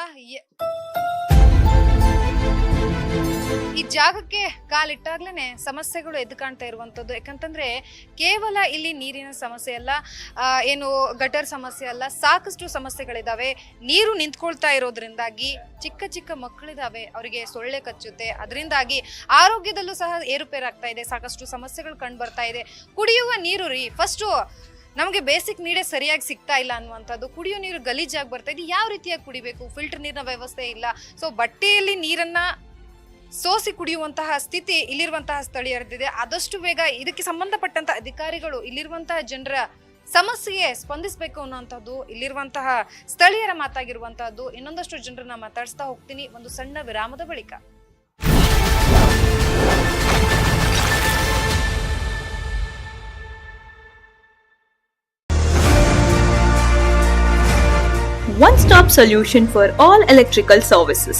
ಈ ಜಾಗಕ್ಕೆ ಕಾಲಿಟ್ಟಾಗ್ಲೇ ಸಮಸ್ಯೆಗಳು ಎದ್ದು ಕಾಣ್ತಾ ಇರುವಂತದ್ದು ಯಾಕಂತಂದ್ರೆ ಕೇವಲ ಇಲ್ಲಿ ನೀರಿನ ಸಮಸ್ಯೆ ಅಲ್ಲ ಏನು ಗಟರ್ ಸಮಸ್ಯೆ ಅಲ್ಲ, ಸಾಕಷ್ಟು ಸಮಸ್ಯೆಗಳಿದಾವೆ. ನೀರು ನಿಂತ್ಕೊಳ್ತಾ ಇರೋದ್ರಿಂದಾಗಿ ಚಿಕ್ಕ ಚಿಕ್ಕ ಮಕ್ಕಳಿದಾವೆ, ಅವರಿಗೆ ಸೊಳ್ಳೆ ಕಚ್ಚುತ್ತೆ. ಅದರಿಂದಾಗಿ ಆರೋಗ್ಯದಲ್ಲೂ ಸಹ ಏರುಪೇರಾಗ್ತಾ ಇದೆ, ಸಾಕಷ್ಟು ಸಮಸ್ಯೆಗಳು ಕಂಡು ಬರ್ತಾ ಇದೆ. ಕುಡಿಯುವ ನೀರು ರೀ, ಫಸ್ಟು ನಮಗೆ ಬೇಸಿಕ್ ನೀರೇ ಸರಿಯಾಗಿ ಸಿಗ್ತಾ ಇಲ್ಲ ಅನ್ನುವಂಥದ್ದು. ಕುಡಿಯೋ ನೀರು ಗಲೀಜಾಗಿ ಬರ್ತಾ ಇದೆ ಯಾವ ರೀತಿಯಾಗಿ ಕುಡಿಬೇಕು? ಫಿಲ್ಟರ್ ನೀರಿನ ವ್ಯವಸ್ಥೆ ಇಲ್ಲ. ಸೊ ಬಟ್ಟೆಯಲ್ಲಿ ನೀರನ್ನ ಸೋಸಿ ಕುಡಿಯುವಂತಹ ಸ್ಥಿತಿ ಇಲ್ಲಿರುವಂತಹ ಸ್ಥಳೀಯರದಿದೆ ಆದಷ್ಟು ಬೇಗ ಇದಕ್ಕೆ ಸಂಬಂಧಪಟ್ಟಂತಹ ಅಧಿಕಾರಿಗಳು ಇಲ್ಲಿರುವಂತಹ ಜನರ ಸಮಸ್ಯೆಗೆ ಸ್ಪಂದಿಸಬೇಕು ಅನ್ನುವಂಥದ್ದು, ಇಲ್ಲಿರುವಂತಹ ಸ್ಥಳೀಯರ ಮಾತಾಗಿರುವಂತಹದ್ದು ಇನ್ನೊಂದಷ್ಟು ಜನರನ್ನ ಮಾತಾಡಿಸ್ತಾ ಹೋಗ್ತೀನಿ. ಒಂದು ಸಣ್ಣ ವಿರಾಮದ ಬಳಿಕ. One stop solution for all electrical services.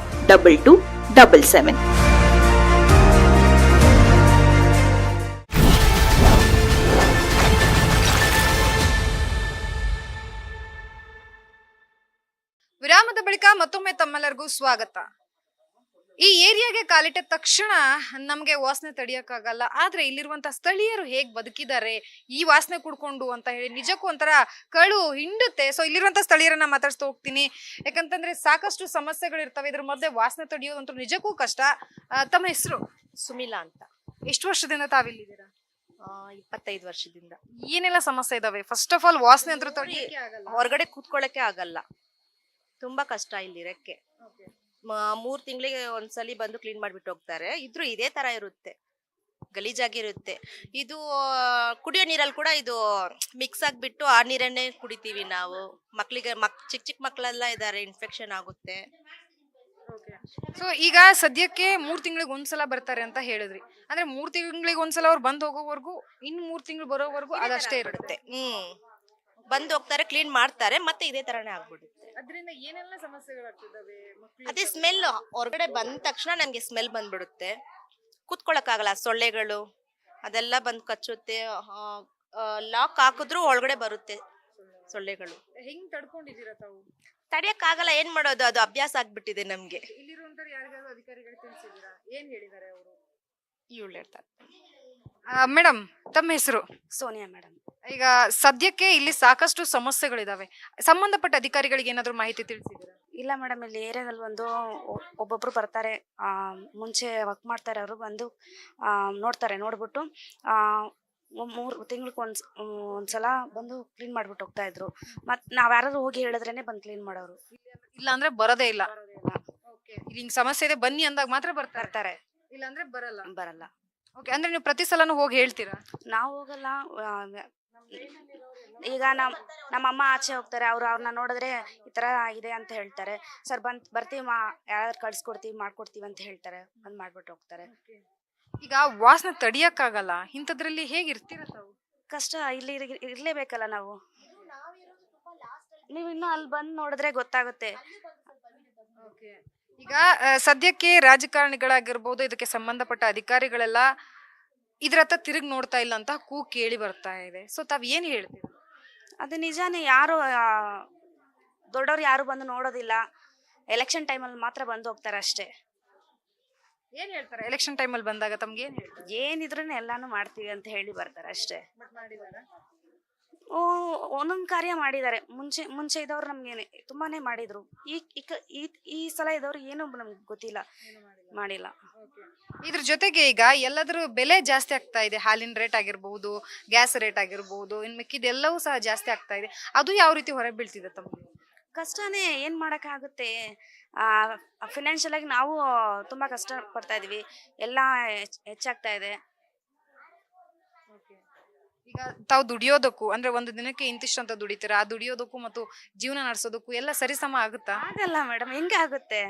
569 2277. ವಿರಾಮದ ಬಳಿಕ ಮತ್ತೊಮ್ಮೆ ತಮ್ಮೆಲ್ಲರಿಗೂ ಸ್ವಾಗತ ಈ ಏರಿಯಾಗೆ ಕಾಲಿಟ್ಟ ತಕ್ಷಣ ನಮಗೆ ವಾಸನೆ ತಡಿಯಕ್ಕಾಗಲ್ಲ. ಆದ್ರೆ ಇಲ್ಲಿರುವಂಥ ಸ್ಥಳೀಯರು ಹೇಗೆ ಬದುಕಿದ್ದಾರೆ? ಈ ವಾಸನೆ ಕುಡ್ಕೊಂಡು ಅಂತ ಹೇಳಿ ನಿಜಕ್ಕೂ ಒಂಥರ ಕಳು ಹಿಂಡುತ್ತೆ. ಸೊ ಇಲ್ಲಿರುವಂಥ ಸ್ಥಳೀಯರನ್ನ ಮಾತಾಡ್ಸ್ತಾ ಹೋಗ್ತೀನಿ. ಯಾಕಂತಂದ್ರೆ ಸಾಕಷ್ಟು ಸಮಸ್ಯೆಗಳು ಇರ್ತವೆ. ಇದ್ರ ಮಧ್ಯೆ ವಾಸನೆ ತಡೆಯೋದಂತೂ ನಿಜಕ್ಕೂ ಕಷ್ಟ. ಆ, ತಮ್ಮ ಹೆಸರು? ಸುಮಿಲಾ ಅಂತ. ಎಷ್ಟು ವರ್ಷದಿಂದ ತಾವಿಲ್ಲಿದ್ದೀರಾ? ಇಪ್ಪತ್ತೈದು ವರ್ಷದಿಂದ. ಏನೆಲ್ಲ ಸಮಸ್ಯೆ ಇದಾವೆ? ಫಸ್ಟ್ ಆಫ್ ಆಲ್ ವಾಸನೆ ಅಂತೂ ತಡೆಯಕ್ಕೆ ಆಗಲ್ಲ. ಹೊರಗಡೆ ಕೂತ್ಕೊಳ್ಳಕ್ಕೆ ಆಗಲ್ಲ. ತುಂಬಾ ಕಷ್ಟ ಇಲ್ಲಿರಕ್ಕೆ. ಮ- ಮೂರ್ ತಿಂಗಳಿಗೆ ಒಂದ್ಸಲಿ ಬಂದು ಕ್ಲೀನ್ ಮಾಡ್ಬಿಟ್ಟು ಹೋಗ್ತಾರೆ. ಇದ್ರೂ ಇದೇ ತರ ಇರುತ್ತೆ. ಗಲೀಜಾಗಿರುತ್ತೆ ಇದು ಕುಡಿಯೋ ನೀರಲ್ಲಿ ಕೂಡ ಇದು ಮಿಕ್ಸ್ ಆಗಿಬಿಟ್ಟು ಆ ನೀರನ್ನೇ ಕುಡಿತೀವಿ ನಾವು. ಮಕ್ಕಳಿಗೆ ಮಕ್ ಚಿಕ್ಕ ಚಿಕ್ಕ ಮಕ್ಕಳೆಲ್ಲ ಇದ್ದಾರೆ ಇನ್ಫೆಕ್ಷನ್ ಆಗುತ್ತೆ. ಸೊ ಈಗ ಸದ್ಯಕ್ಕೆ ಮೂರ್ ತಿಂಗಳಿಗೆ ಒಂದ್ಸಲ ಬರ್ತಾರೆ ಅಂತ ಹೇಳಿದ್ರಿ. ಅಂದ್ರೆ ಮೂರ್ ತಿಂಗಳಿಗೆ ಒಂದ್ಸಲ ಅವ್ರು ಬಂದು ಹೋಗೋವರೆಗೂ ಇನ್ ಮೂರ್ ತಿಂಗಳು ಬರೋವರೆಗೂ ಅದಷ್ಟೇ ಇರುತ್ತೆ. ಹ್ಮ್. ಬಂದು ಹೋಗ್ತಾರೆ ಕ್ಲೀನ್ ಮಾಡ್ತಾರೆ ಮತ್ತೆ ಇದೇ ತರನೇ ಆಗ್ಬಿಡುತ್ತೆ. ಅದರಿಂದ ಏನೆಲ್ಲ ಅದೇ ಸ್ಮೆಲ್ ಹೊರಗಡೆ ಬಂದ ತಕ್ಷಣ ನಮ್ಗೆ ಸ್ಮೆಲ್ ಬಂದ್ಬಿಡುತ್ತೆ. ಕೂತ್ಕೊಳಕ್ಕಾಗಲ್ಲ ಸೊಳ್ಳೆಗಳು ಅದೆಲ್ಲ ಬಂದು ಕಚ್ಚುತ್ತೆ ಲಾಕ್ ಹಾಕಿದ್ರು ಒಳಗಡೆ ಬರುತ್ತೆ ಸೊಳ್ಳೆಗಳು. ಹೆಂಗ್ ತಡ್ಕೊಂಡಿದ್ದೀರಾ ತಾವು? ತಡಿಯಕ್ಕಾಗಲ್ಲ ಏನ್ ಮಾಡೋದು ಅದು ಅಭ್ಯಾಸ ಆಗ್ಬಿಟ್ಟಿದೆ ನಮ್ಗೆ. ಇಲ್ಲಿರುವಂತ ಯಾರಿಗಾದ್ರು ಅಧಿಕಾರಿಗಳು ತಿಳಿಸಿದ್ದೀರಾ? ಏನ್ ಹೇಳಿದ್ದಾರೆ ಅವರು? ಇವಳು ಹೇಳ್ತಾರೆ ಮೇಡಮ್ ತಮ್ಮ ಹೆಸರು? ಸೋನಿಯಾ ಮೇಡಮ್ ಈಗ ಸದ್ಯಕ್ಕೆ ಇಲ್ಲಿ ಸಾಕಷ್ಟು ಸಮಸ್ಯೆಗಳಿದಾವೆ. ಸಂಬಂಧಪಟ್ಟ ಅಧಿಕಾರಿಗಳಿಗೆ ಏನಾದರೂ ಮಾಹಿತಿ ತಿಳಿಸಿದ್ದೀರಾ? ಇಲ್ಲ ಮೇಡಮ್ ಇಲ್ಲಿ ಏರಿಯಾದಲ್ಲಿ ಒಂದು ಒ- ಒಬ್ಬೊಬ್ರು ಬರ್ತಾರೆ. ಆ, ಮುಂಚೆ ವರ್ಕ್ ಮಾಡ್ತಾರೆ ಅವರು ಬಂದು ಆ, ನೋಡ್ತಾರೆ ನೋಡ್ಬಿಟ್ಟು ಆ, ಮೂರು ತಿಂಗ್ಳಿಗೆ ಒಂದ್ ಒಂದ್ಸಲ ಬಂದು ಕ್ಲೀನ್ ಮಾಡ್ಬಿಟ್ಟು ಹೋಗ್ತಾ ಇದ್ರು. ಮತ್ ನಾವ್ ಯಾರಾದ್ರು ಹೋಗಿ ಹೇಳಿದ್ರೇನೆ ಬಂದು ಕ್ಲೀನ್ ಮಾಡೋರು. ಇಲ್ಲ ಅಂದ್ರೆ ಬರೋದೇ ಇಲ್ಲ. ಇಲ್ಲಿ. ಹಿಂಗ್ ಸಮಸ್ಯೆ ಇದೆ ಬನ್ನಿ ಅಂದಾಗ ಮಾತ್ರ ಬರ್ತಾರೆ. ಬರ್ತಾರೆ. ಇಲ್ಲ ಅಂದ್ರೆ ಬರಲ್ಲ. ಬರಲ್ಲ. ಓಕೆ ಅಂದ್ರೆ ನೀವು ಪ್ರತಿ ಸಲನೂ ಹೋಗಿ ಹೇಳ್ತೀರಾ? ನಾವು ಹೋಗಲ್ಲ ಆ, ಈಗ ನಮ್ ನಮ್ಮ ಅಮ್ಮ ಆಚೆ ಹೋಗ್ತಾರೆ ಅವ್ರು ಅವ್ರನ್ನ ನೋಡಿದ್ರೆ ಈ ತರ ಇದೆ ಅಂತ ಹೇಳ್ತಾರೆ. ಸರ್ ಬಂದ್ ಬರ್ತೀವಿ ಮಾ ಯಾರಾದ್ರೂ ಕಳ್ಸ್ಕೊಡ್ತೀವಿ ಮಾಡ್ಕೊಡ್ತೀವಿ ಅಂತ ಹೇಳ್ತಾರೆ ಬಂದ್ ಮಾಡ್ಬಿಟ್ಟು ಹೋಗ್ತಾರೆ. ಈಗ ವಾಸನೆ ತಡಿಯಕ್ಕಾಗಲ್ಲ ಇಂಥದ್ರಲ್ಲಿ ಹೇಗಿರ್ತೀರ ತಾವು? ಕಷ್ಟ ಇಲ್ಲಿ ಇರ್- ಇರ್ಲೇಬೇಕಲ್ಲ ನಾವು. ನೀವು ಇನ್ನು ಅಲ್ಲಿ ಬಂದು ನೋಡಿದ್ರೆ ಗೊತ್ತಾಗುತ್ತೆ. ಈಗ ಸದ್ಯಕ್ಕೆ ರಾಜಕಾರಣಿಗಳಾಗಿರ್ಬೋದು ಇದಕ್ಕೆ ಸಂಬಂಧಪಟ್ಟ ಅಧಿಕಾರಿಗಳೆಲ್ಲ ಇದ್ರ ಹತ್ರ ತಿರುಗಿ ನೋಡ್ತಾ ಇಲ್ಲ ಅಂತ ಕೂ ಕೇಳಿ ಬರ್ತಾ ಇದೆ. ಸೊ ತಾವ್ ಏನ್ ಹೇಳ್ತೀವಿ ಅದು ನಿಜಾನೇ ಯಾರು ದೊಡ್ಡವ್ರು ಯಾರು ಬಂದು ನೋಡೋದಿಲ್ಲ. ಎಲೆಕ್ಷನ್ ಟೈಮಲ್ಲಿ ಮಾತ್ರ ಬಂದು ಹೋಗ್ತಾರೆ ಅಷ್ಟೇ. ಏನ್ ಹೇಳ್ತಾರೆ? ಎಲೆಕ್ಷನ್ ಟೈಮಲ್ಲಿ ಬಂದಾಗ ತಮ್ಗೆ ಏನ್ ಹೇಳ್ತಾರೆ? ಏನಿದ್ರು ಎಲ್ಲಾನು ಮಾಡ್ತೀವಿ ಅಂತ ಹೇಳಿ ಬರ್ತಾರೆ ಅಷ್ಟೇ. ಒಂದೊಂದು ಕಾರ್ಯ ಮಾಡಿದ್ದಾರೆ. ಮುಂಚೆ ಮುಂಚೆ ಇದ್ದವ್ರು ನಮ್ಗೆ ತುಂಬಾನೇ ಮಾಡಿದ್ರು. ಈ ಈ- ಸಲ ಇದ್ದವ್ರು ಏನು ನಮ್ಗೆ ಗೊತ್ತಿಲ್ಲ. ಮಾಡಿಲ್ಲ. ಇದ್ರ ಜೊತೆಗೆ ಈಗ ಎಲ್ಲದರೂ ಬೆಲೆ ಜಾಸ್ತಿ ಆಗ್ತಾ ಇದೆ. ಹಾಲಿನ ರೇಟ್ ಆಗಿರ್ಬಹುದು ಗ್ಯಾಸ್ ರೇಟ್ ಆಗಿರ್ಬಹುದು ಇನ್ ಮಿಕ್ಕಿದೆಲ್ಲವೂ ಸಹ ಜಾಸ್ತಿ ಆಗ್ತಾ ಇದೆ. ಅದು ಯಾವ ರೀತಿ ಹೊರ ಬೀಳ್ತಿದೆ ತಮ್ಮ ಕಷ್ಟನೇ ಏನ್ ಮಾಡಕ್ಕಾಗುತ್ತೆ ಆ ಫಿನಾನ್ಷಿಯಲ್ ಆಗಿ ನಾವು ತುಂಬಾ ಕಷ್ಟ ಪಡ್ತಾ ಇದೀವಿ. ಎಲ್ಲ ಹೆಚ್- ಹೆಚ್ಚಾಗ್ತಾ ಇದೆ. ಈಗ ತಾವು ದುಡಿಯೋದಕ್ಕೂ ಅಂದ್ರೆ ಒಂದು ದಿನಕ್ಕೆ ಇಂತಿಷ್ಟು ಅಂತ ದುಡಿತೀರಾ? ಆ ದುಡಿಯೋದಕ್ಕೂ ಮತ್ತು ಜೀವನ ನಡೆಸೋದಕ್ಕೂ ಎಲ್ಲ ಸರಿಸಮ ಆಗುತ್ತಾ? ಆಗಲ್ಲ ಮೇಡಮ್ ಹೆಂಗೆ ಆಗುತ್ತೆ?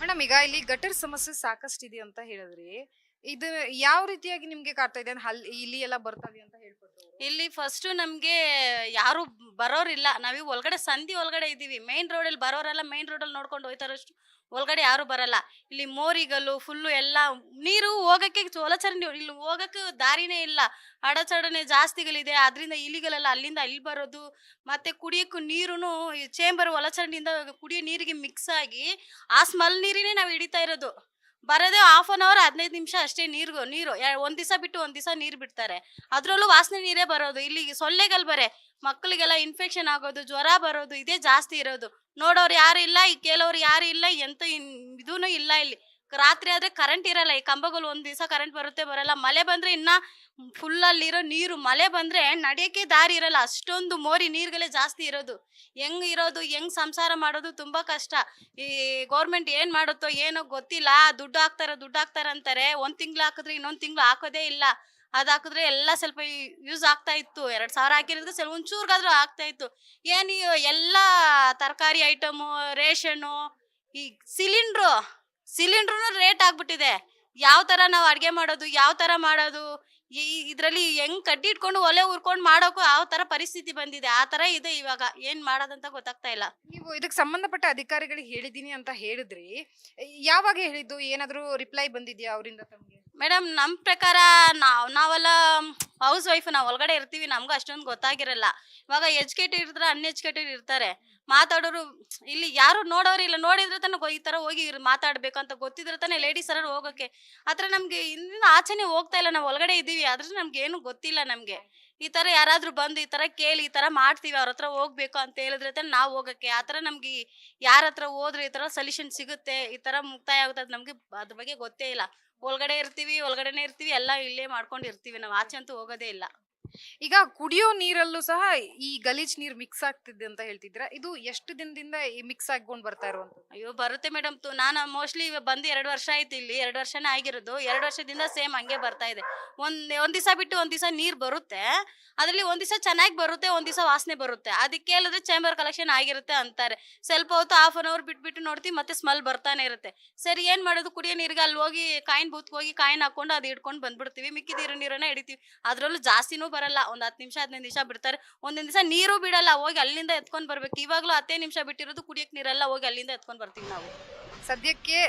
ಮೇಡಮ್ ಈಗ ಇಲ್ಲಿ ಗಟರ್ ಸಮಸ್ಯೆ ಸಾಕಷ್ಟು ಇದೆ ಅಂತ ಹೇಳಿದ್ರಿ. ಇದು ಯಾವ ರೀತಿಯಾಗಿ ನಿಮ್ಗೆ ಕಾಡ್ತಾ ಇದೆ? ಅಂದ್ರೆ ಇಲ್ಲಿ ಎಲ್ಲ ಬರ್ತದೆ ಅಂತ ಹೇಳ್ಕೊಟ್ರು ಇಲ್ಲಿ ಫಸ್ಟ್ ನಮ್ಗೆ ಯಾರು ಬರೋರಿಲ್ಲ. ನಾವೀಗ ಒಳಗಡೆ ಸಂಧಿ ಒಳಗಡೆ ಇದೀವಿ ಮೇನ್ ರೋಡಲ್ಲಿ ಬರೋರೆಲ್ಲ ಮೇನ್ ರೋಡಲ್ಲಿ ನೋಡ್ಕೊಂಡು ಹೋಯ್ತಾರಷ್ಟು. ಒಳಗಡೆ ಯಾರು ಬರಲ್ಲ. ಇಲ್ಲಿ ಮೋರಿಗಲ್ಲು ಫುಲ್ಲು ಎಲ್ಲ ನೀರು ಹೋಗಕ್ಕೆ ಚೋಲಚರ ಇಲ್ಲಿ ಹೋಗಕ್ಕೆ ದಾರಿನೇ ಇಲ್ಲ. ಅಡಚಡನೆ ಜಾಸ್ತಿಗಳಿದೆ. ಅದರಿಂದ ಇಲಿಗಳೆಲ್ಲ ಅಲ್ಲಿಂದ ಇಲ್ಲಿ ಬರೋದು, ಮತ್ತೆ ಕುಡಿಯೋಕ್ಕೂ ನೀರು ಚೇಂಬರ್ ಒಳಚರಂಡಿಯಿಂದ ಕುಡಿಯೋ ನೀರಿಗೆ ಮಿಕ್ಸ್ ಆಗಿ ಆ ಸ್ಮೆಲ್ ನೀರಿನೇ ನಾವು ಹಿಡಿತಾ ಇರೋದು. ಬರೋದೇ ಹಾಫ್ ಅನ್ ಅವರ್ ಹದಿನೈದು ನಿಮಿಷ ಅಷ್ಟೇ ನೀರು. ನೀರು ಒಂದ್ ದಿವಸ ಬಿಟ್ಟು ಒಂದ್ ದಿವಸ ನೀರು ಬಿಡ್ತಾರೆ. ಅದರಲ್ಲೂ ವಾಸನೆ ನೀರೇ ಬರೋದು. ಇಲ್ಲಿ ಸೊಳ್ಳೆಗಳು ಬರೆ, ಮಕ್ಕಳಿಗೆಲ್ಲ ಇನ್ಫೆಕ್ಷನ್ ಆಗೋದು, ಜ್ವರ ಬರೋದು, ಇದೇ ಜಾಸ್ತಿ ಇರೋದು. ನೋಡೋರು ಯಾರು ಇಲ್ಲ, ಈ ಕೇಳೋರು ಯಾರು ಇಲ್ಲ, ಎಂತ ಇದೂ ಇಲ್ಲ ಇಲ್ಲಿ. ರಾತ್ರಿ ಆದ್ರೆ ಕರೆಂಟ್ ಇರಲ್ಲ, ಈ ಕಂಬಗಳು ಒಂದ್ ದಿವಸ ಕರೆಂಟ್ ಬರುತ್ತೆ, ಬರಲ್ಲ. ಮಳೆ ಬಂದ್ರೆ ಇನ್ನ ಫುಲ್ ಅಲ್ಲಿರೋ ನೀರು, ಮಳೆ ಬಂದ್ರೆ ನಡೆಯಕ್ಕೆ ದಾರಿ ಇರಲ್ಲ. ಅಷ್ಟೊಂದು ಮೋರಿ ನೀರ್ಗಳೇ ಜಾಸ್ತಿ ಇರೋದು. ಹೆಂಗ್ ಇರೋದು, ಹೆಂಗ್ ಸಂಸಾರ ಮಾಡೋದು ತುಂಬಾ ಕಷ್ಟ. ಈ ಗೌರ್ಮೆಂಟ್ ಏನ್ ಮಾಡುತ್ತೋ ಏನೋ ಗೊತ್ತಿಲ್ಲ. ದುಡ್ಡು ಹಾಕ್ತಾರ ದುಡ್ಡು ಹಾಕ್ತಾರ ಅಂತಾರೆ ಒಂದ್ ತಿಂಗ್ಳು ಹಾಕಿದ್ರೆ ಇನ್ನೊಂದ್ ತಿಂಗ್ಳು ಹಾಕೋದೇ ಇಲ್ಲ. ಅದ್ ಹಾಕಿದ್ರೆ ಎಲ್ಲ ಸ್ವಲ್ಪ ಯೂಸ್ ಆಗ್ತಾ ಇತ್ತು. ಎರಡ್ ಸಾವಿರ ಹಾಕಿರೋದಕ್ಕೆ ಸ್ವಲ್ಪ ಒಂಚೂರ್ಗಾದ್ರೂ ಆಗ್ತಾ ಇತ್ತು. ಏನ್ ಎಲ್ಲ ತರಕಾರಿ ಐಟಮು ರೇಷನ್ನು ಈ ಸಿಲಿಂಡ್ರು ಸಿಲಿಂಡ್ರು ರೇಟ್ ಆಗ್ಬಿಟ್ಟಿದೆ. ಯಾವ ತರ ನಾವು ಅಡ್ಗೆ ಮಾಡೋದು, ಯಾವ ತರ ಮಾಡೋದು, ಈ ಇದರಲ್ಲಿ ಹೆಂಗ್ ಕಡ್ಡಿ ಇಟ್ಕೊಂಡು ಒಲೆ ಉರ್ಕೊಂಡು ಮಾಡೋಕು ಯಾವ ತರ ಪರಿಸ್ಥಿತಿ ಬಂದಿದೆ. ಆ ತರ ಇದೆ ಇವಾಗ. ಏನ್ ಮಾಡೋದಂತ ಗೊತ್ತಾಗ್ತಾ ಇಲ್ಲ. ನೀವು ಇದಕ್ಕೆ ಸಂಬಂಧಪಟ್ಟ ಅಧಿಕಾರಿಗಳಿಗೆ ಹೇಳಿದೀನಿ ಅಂತ ಹೇಳಿದ್ರಿ. ಯಾವಾಗ ಹೇಳಿದ್ದು? ಏನಾದರೂ ರಿಪ್ಲೈ ಬಂದಿದ್ಯಾ ಅವರಿಂದ ತಮ್ಗೆ? ಮೇಡಮ್ ನಮ್ಮ ಪ್ರಕಾರ ನಾವು, ನಾವೆಲ್ಲ ಹೌಸ್ ವೈಫ್ ನಾವು ಒಳಗಡೆ ಇರ್ತೀವಿ, ನಮ್ಗೂ ಅಷ್ಟೊಂದು ಗೊತ್ತಾಗಿರಲ್ಲ. ಇವಾಗ ಎಜುಕೇಟೆಡ್ ಇರ್ತಾರೆ, ಅನ್ಎಜುಕೇಟೆಡ್ ಇರ್ತಾರೆ. ಮಾತಾಡೋರು, ಇಲ್ಲಿ ಯಾರು ನೋಡೋರು ಇಲ್ಲ, ನೋಡಿದ್ರೆ ತಾನೆ ಈ ತರ ಹೋಗಿ ಮಾತಾಡಬೇಕು ಅಂತ ಗೊತ್ತಿದ್ರೆ ತಾನೆ ಲೇಡೀಸ್ ಅರ ಹೋಗಕ್ಕೆ ಆತರ ನಮಗೆ ಇಂದಿನ ಆಚೆನೆ ಹೋಗ್ತಾ ಇಲ್ಲ, ನಾವು ಒಳಗಡೆ ಇದ್ದೀವಿ, ಆದ್ರೆ ನಮ್ಗೆ ಏನು ಗೊತ್ತಿಲ್ಲ ನಮಗೆ. ಈ ತರ ಯಾರಾದರೂ ಬಂದು ಈ ತರ ಕೇಳಿ, ಈ ತರ ಮಾಡ್ತೀವಿ, ಅವ್ರ ಹತ್ರ ಹೋಗ್ಬೇಕು ಅಂತ ಹೇಳಿದ್ರೆ ತಾನೆ ನಾವು ಹೋಗಕ್ಕೆ ಆತರ ನಮ್ಗೆ ಯಾರ ಹತ್ರ ಹೋದ್ರೆ ಈ ತರ ಸೊಲ್ಯೂಷನ್ ಸಿಗುತ್ತೆ, ಈ ತರ ಮುಕ್ತಾಯ ಆಗುತ್ತೆ ಅದು ನಮಗೆ ಅದ್ರ ಬಗ್ಗೆ ಗೊತ್ತೇ ಇಲ್ಲ. ಒಳಗಡೆ ಇರ್ತೀವಿ ಒಳಗಡೆನೆ ಇರ್ತೀವಿ ಎಲ್ಲ ಇಲ್ಲೇ ಮಾಡ್ಕೊಂಡು ಇರ್ತೀವಿ. ನಾವು ಆಚೆ ಅಂತೂ ಹೋಗೋದೇ ಇಲ್ಲ. ಈಗ ಕುಡಿಯೋ ನೀರಲ್ಲೂ ಸಹ ಈ ಗಲೀಜ್ ನೀರ್ ಮಿಕ್ಸ್ ಆಗ್ತಿದೆ ಅಂತ ಹೇಳ್ತಿದ್ರ ಇದು ಎಷ್ಟು ದಿನದಿಂದ ಈ ಮಿಕ್ಸ್ ಆಗ್ಕೊಂಡು ಬರ್ತಾ ಇರುವಂತದ್ದು ಅಯ್ಯೋ, ಬರುತ್ತೆ ಮೇಡಮ್ ನಾನು ಮೋಸ್ಟ್ಲಿ ಬಂದು ಎರಡು ವರ್ಷ ಆಯ್ತು ಇಲ್ಲಿ. ಎರಡು ವರ್ಷನೇ ಆಗಿರೋದು. ಎರಡು ವರ್ಷದಿಂದ ಸೇಮ್ ಹಂಗೆ ಬರ್ತಾ ಇದೆ. ಒಂದ್ ಒಂದ್ ಬಿಟ್ಟು ಒಂದ್ ದಿವಸ ನೀರ್ ಬರುತ್ತೆ. ಅದರಲ್ಲಿ ಒಂದ್ ಚೆನ್ನಾಗಿ ಬರುತ್ತೆ, ಒಂದ್ ವಾಸನೆ ಬರುತ್ತೆ. ಅದಕ್ಕೆ ಹೇಳಿದ್ರೆ ಚೇಂಬರ್ ಕಲೆಕ್ಷನ್ ಆಗಿರುತ್ತೆ ಅಂತಾರೆ. ಸ್ವಲ್ಪ ಹೊತ್ತು ಹಾಫ್ ಅನ್ ಅವರ್ ಬಿಟ್ಬಿಟ್ಟು ನೋಡ್ತೀವಿ ಮತ್ತೆ ಸ್ಮೆಲ್ ಬರ್ತಾನೆ ಇರುತ್ತೆ. ಸರಿ, ಏನ್ ಮಾಡೋದು? ಕುಡಿಯೋ ನೀರಿಗೆ ಅಲ್ಲಿ ಹೋಗಿ ಕಾಯಿನ್ ಬೂತ್ ಹೋಗಿ ಕಾಯಿನ್ ಹಾಕೊಂಡು ಅದು ಇಟ್ಕೊಂಡು ಬಂದ್ಬಿಡ್ತೀವಿ. ಮಿಕ್ಕಿದಿರೋ ನೀರನ್ನ ಹಿಡಿತೀವಿ. ಅದ್ರಲ್ಲೂ ಜಾಸ್ತಿನೂ ಬರಲ್ಲ ಒಂದ್ ಹತ್ತು ನಿಮಿಷ ಹದಿನೈದು ನಿಮಿಷ ಬಿಡ್ತಾರೆ. ಒಂದೊಂದ್ ದಿವಸ ನೀರು ಬಿಡಲ್ಲ ಹೋಗಿ ಅಲ್ಲಿಂದ ಎತ್ಕೊಂಡ್ ಬರ್ಬೇಕು. ಇವಾಗ್ಲೂ ಹತ್ತೇ ನಿಮಿಷ ಬಿಟ್ಟಿರೋದು ಕುಡಿಯಕ್ ನೀರೆಲ್ಲ ಹೋಗಿ ಅಲ್ಲಿಂದ ಎತ್ಕೊಂಡ್ ಬರ್ತೀವಿ ನಾವು. ಸದ್ಯಕ್ಕೆ